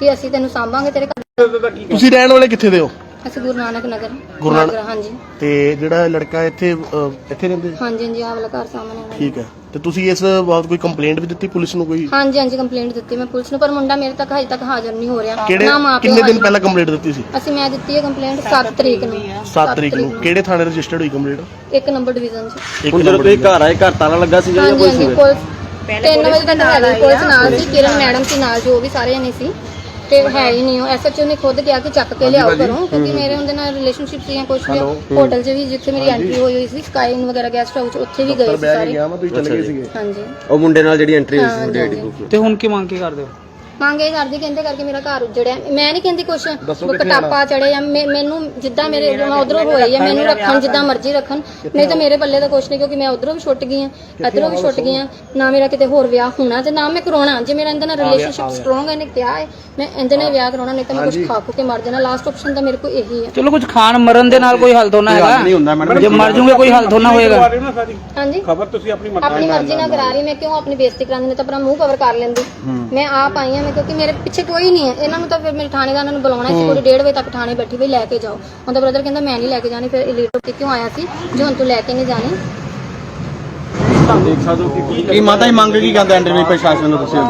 ਕਿ ਅਸੀਂ ਤੈਨੂੰ ਸਾਂਭਾਂਗੇ ਤੇਰੇ ਘਰ ਤੁਸੀਂ ਰਹਿਣ ਵਾਲੇ ਕਿੱਥੇ ਦੇ ਹੋ? ਅਸੀਂ ਗੁਰੂ ਨਾਨਕ ਨਗਰ ਗੁਰੂ ਨਾਨਕ- ਨਾਗਰਾ, ਹਾਂਜੀ। ਤੇ ਜਿਹੜਾ ਲੜਕਾ ਇੱਥੇ ਅਹ, ਇੱਥੇ ਰਹਿੰਦੇ ਹਾਂਜੀ ਹਾਂਜੀ ਆਹ ਵਾਲਾ ਘਰ ਸਾਹਮਣੇ ਹੈ। ਠੀਕ ਹੈ। ਤੇ ਤੁਸੀਂ ਇਸ ਬਾਬਤ ਕੋਈ ਕੰਪਲੇਂਟ ਵੀ ਦਿੱਤੀ ਪੁਲਿਸ ਨੂੰ ਕੋਈ? ਹਾਂਜੀ ਹਾਂਜੀ ਕੰਪਲੇਂਟ ਦਿੱਤੀ ਮੈਂ ਪੁਲਿਸ ਨੂੰ ਪਰ ਮੁੰਡਾ ਮੇਰੇ ਤੱਕ ਹਜੇ ਤੱਕ ਹਾਜ਼ਰ ਨਹੀਂ ਹੋ ਰਿਹਾ। ਕਿਹੜੇ ਨਾ ਮਾਂ ਪਿਓ ਕਿੰਨੇ ਦਿਨ ਹਾਜ਼ਰ। ਪਹਿਲਾਂ ਕੰਪਲੇਂਟ ਦਿੱਤੀ ਸੀ? ਅਸੀਂ ਮੈਂ ਦਿੱਤੀ ਹੈ ਕੰਪਲੇਂਟ 7 ਤਰੀਕ ਨੂੰ। 7 ਤਰੀਕ ਨੂੰ। ਕਿਹੜੇ ਥਾਣੇ ਰਜਿਸਟਰਡ ਹੋਈ ਕੰਪਲੇਂਟ ਇੱਕ ਨੰਬਰ ਡਿਵੀਜ਼ਨ 'ਚ। ਇੱਕ ਹੁਣ ਜਦੋਂ ਨੰਬਰ ਤੁਸੀਂ ਘਰ ਆਏ ਘਰ ਤਾਲਾ ਲੱਗਾ ਸੀ ਜਾਂ ਹਾਂਜੀ ਕੋਈ ਹਾਂਜੀ ਸੀ ਪੁਲਿਸ 3 ਵਜੇ ਤੱਕ ਹੈਗੀ ਪੁਲਿਸ ਨਾਲ ਸੀ ਕਿਰਨ ਮੈਡਮ ਸੀ ਨਾਲ ਜੋ ਵੀ ਸਾਰੇ ਜਣੇ ਸੀ। ਤੇ ਹੈ ਹੀ ਨਹੀਂ। ਉਹ ਐਸਐਚਓ ਨੇ ਖੁਦ ਕਿਹਾ ਕਿ ਚੱਕ ਕੇ ਲਿਆਓ ਕਰੋ ਕਿਉਂਕਿ ਮੇਰੇ ਉਹਦੇ ਨਾਲ ਰਿਲੇਸ਼ਨਸ਼ਿਪ ਸੀ ਜਾਂ ਕੁਝ ਵੀ ਹੋਟਲ 'ਚ ਵੀ ਜਿੱਥੇ ਮੇਰੀ ਐਂਟਰੀ ਹੋਈ ਹੋਈ ਸੀ ਸਕਾਈਨ ਵਗੈਰਾ ਗੈਸਟ ਹਾਊਸ ਉੱਥੇ ਵੀ ਗਏ ਸੀ ਸਾਰੇ। ਗਿਆ ਮੈਂ ਤੁਸੀਂ ਚਲੇ ਗਏ ਸੀਗੇ। ਹਾਂਜੀ। ਉਹ ਮੁੰਡੇ ਨਾਲ ਜਿਹੜੀ ਐਂਟਰੀ ਹੋਈ ਸੀ ਤੁਹਾਡੀ ਆਈਡੀ ਤੇ ਹੁਣ ਕੀ ਮੰਗ ਕੀ ਕਰਦੇ ਹੋ? ਮੰਗੇ ਕਰਦੀ ਕਹਿੰਦੇ ਕਰਕੇ ਮੇਰਾ ਘਰ ਉਜੜਿਆ। ਮੈਂ ਨਹੀਂ ਕਹਿੰਦੀ ਕੁਛ ਕਟਾਪਾ ਚੜੇ ਜਾਂ ਮੈਂ- ਮੈਨੂੰ ਜਿੱਦਾਂ ਮੇਰੇ ਮੈਂ ਉਧਰੋਂ ਹੋਏ ਜਾਂ ਮੈਨੂੰ ਰੱਖਣ ਜਿੱਦਾਂ ਮਰਜ਼ੀ ਰੱਖਣ। ਨਹੀਂ ਤਾਂ ਮੇਰੇ ਪੱਲੇ ਦਾ ਕੁਛ ਨਹੀਂ ਕਿਉਂਕਿ ਮੈਂ ਉਧਰੋਂ ਵੀ ਛੁੱਟ ਗਈ ਆ ਇਧਰੋਂ ਵੀ ਛੁੱਟ ਗਈ ਆ ਨਾ ਮੇਰਾ ਕਿਤੇ ਹੋਰ ਵਿਆਹ ਹੋਣਾ ਤੇ ਨਾ ਮੈਂ ਕਰਾਉਣਾ। ਜੇ ਮੇਰਾ ਇਹਦੇ ਨਾਲ ਰਿਲੇਸ਼ਨਸ਼ਿਪ ਸਟਰੋਂਗ ਹੈ ਨੇ ਕਿਹਾ ਹੈ ਮੈਂ ਇਹਦੇ ਨਾਲ ਵਿਆਹ ਕਰਾਉਣਾ ਨਹੀਂ ਤਾਂ ਮੈਂ ਕੁਝ ਖਾ ਖੂ ਕੇ ਮਰ ਜਾਣਾ। ਲਾਸਟ ਆਪਸ਼ਨ ਤਾਂ ਮੇਰੇ ਕੋਲ ਇਹੀ ਹੈ ਚਲੋ ਕੁਝ ਖਾਣ ਮਰਨ ਦੇ ਨਾਲ ਕੋਈ ਹੱਲ ਥੋੜਾ ਨਹੀਂ ਹੁੰਦਾ ਹੈਗਾ ਮੈਡਮ। ਜੇ ਮਰ ਜੂਗੇ ਕੋਈ ਹੱਲ ਥੋੜਾ ਹੋਏਗਾ। ਕਰਵਾ ਰਹੇ ਹੋ ਨਾ ਸਾਰੀ। ਹਾਂਜੀ। ਖਬਰ ਤੁਸੀਂ ਆਪਣੀ ਮਰਜ਼ੀ ਆਪਣੀ ਮਰਜ਼ੀ ਨਾਲ ਕਰਾ ਰਹੀ ਮੈਂ ਕਿਉਂ ਆਪਣੀ ਬੇਇੱਜ਼ਤੀ ਕਰਾਂਦੀ ਨਹੀਂ ਤਾਂ ਆਪਣਾ ਮੂੰਹ ਕਵਰ ਕਰ ਲੈਂਦੀ। ਮੈਂ ਆਪ ਆਈ ਹਾਂ ਮੈਂ ਕਿਉਂਕਿ ਮੇਰੇ ਪਿੱਛੇ ਕੋਈ ਨਹੀਂ ਹੈ। ਇਹਨਾਂ ਨੂੰ ਤਾਂ ਫਿਰ ਮੇਰੇ ਥਾਣੇਦਾਰਾਂ ਨੂੰ ਬੁਲਾਉਣਾ ਸੀ ਕੋਈ 1:30 ਵਜੇ ਤੱਕ ਥਾਣੇ ਬੈਠੀ ਵੀ ਲੈ ਕੇ ਜਾਓ। ਉਹਦਾ ਬ੍ਰਦਰ ਕਹਿੰਦਾ ਮੈਂ ਨਹੀਂ ਲੈ ਕੇ ਜਾਣੀ ਫਿਰ ਇਲੀਟ ਕਿਉਂ ਆਇਆ ਸੀ? ਜੋ ਹੁਣ ਤੂੰ ਲੈ ਕੇ ਨਹੀਂ ਜਾਣੀ। ਕੀ ਮਾਤਾ ਹੀ ਮੰਗ ਕੀ ਕਹਿੰਦਾ ਐਂਟਰੀ ਪ੍ਰਸ਼ਾਸਨ ਨੂੰ ਤੁਸੀਂ?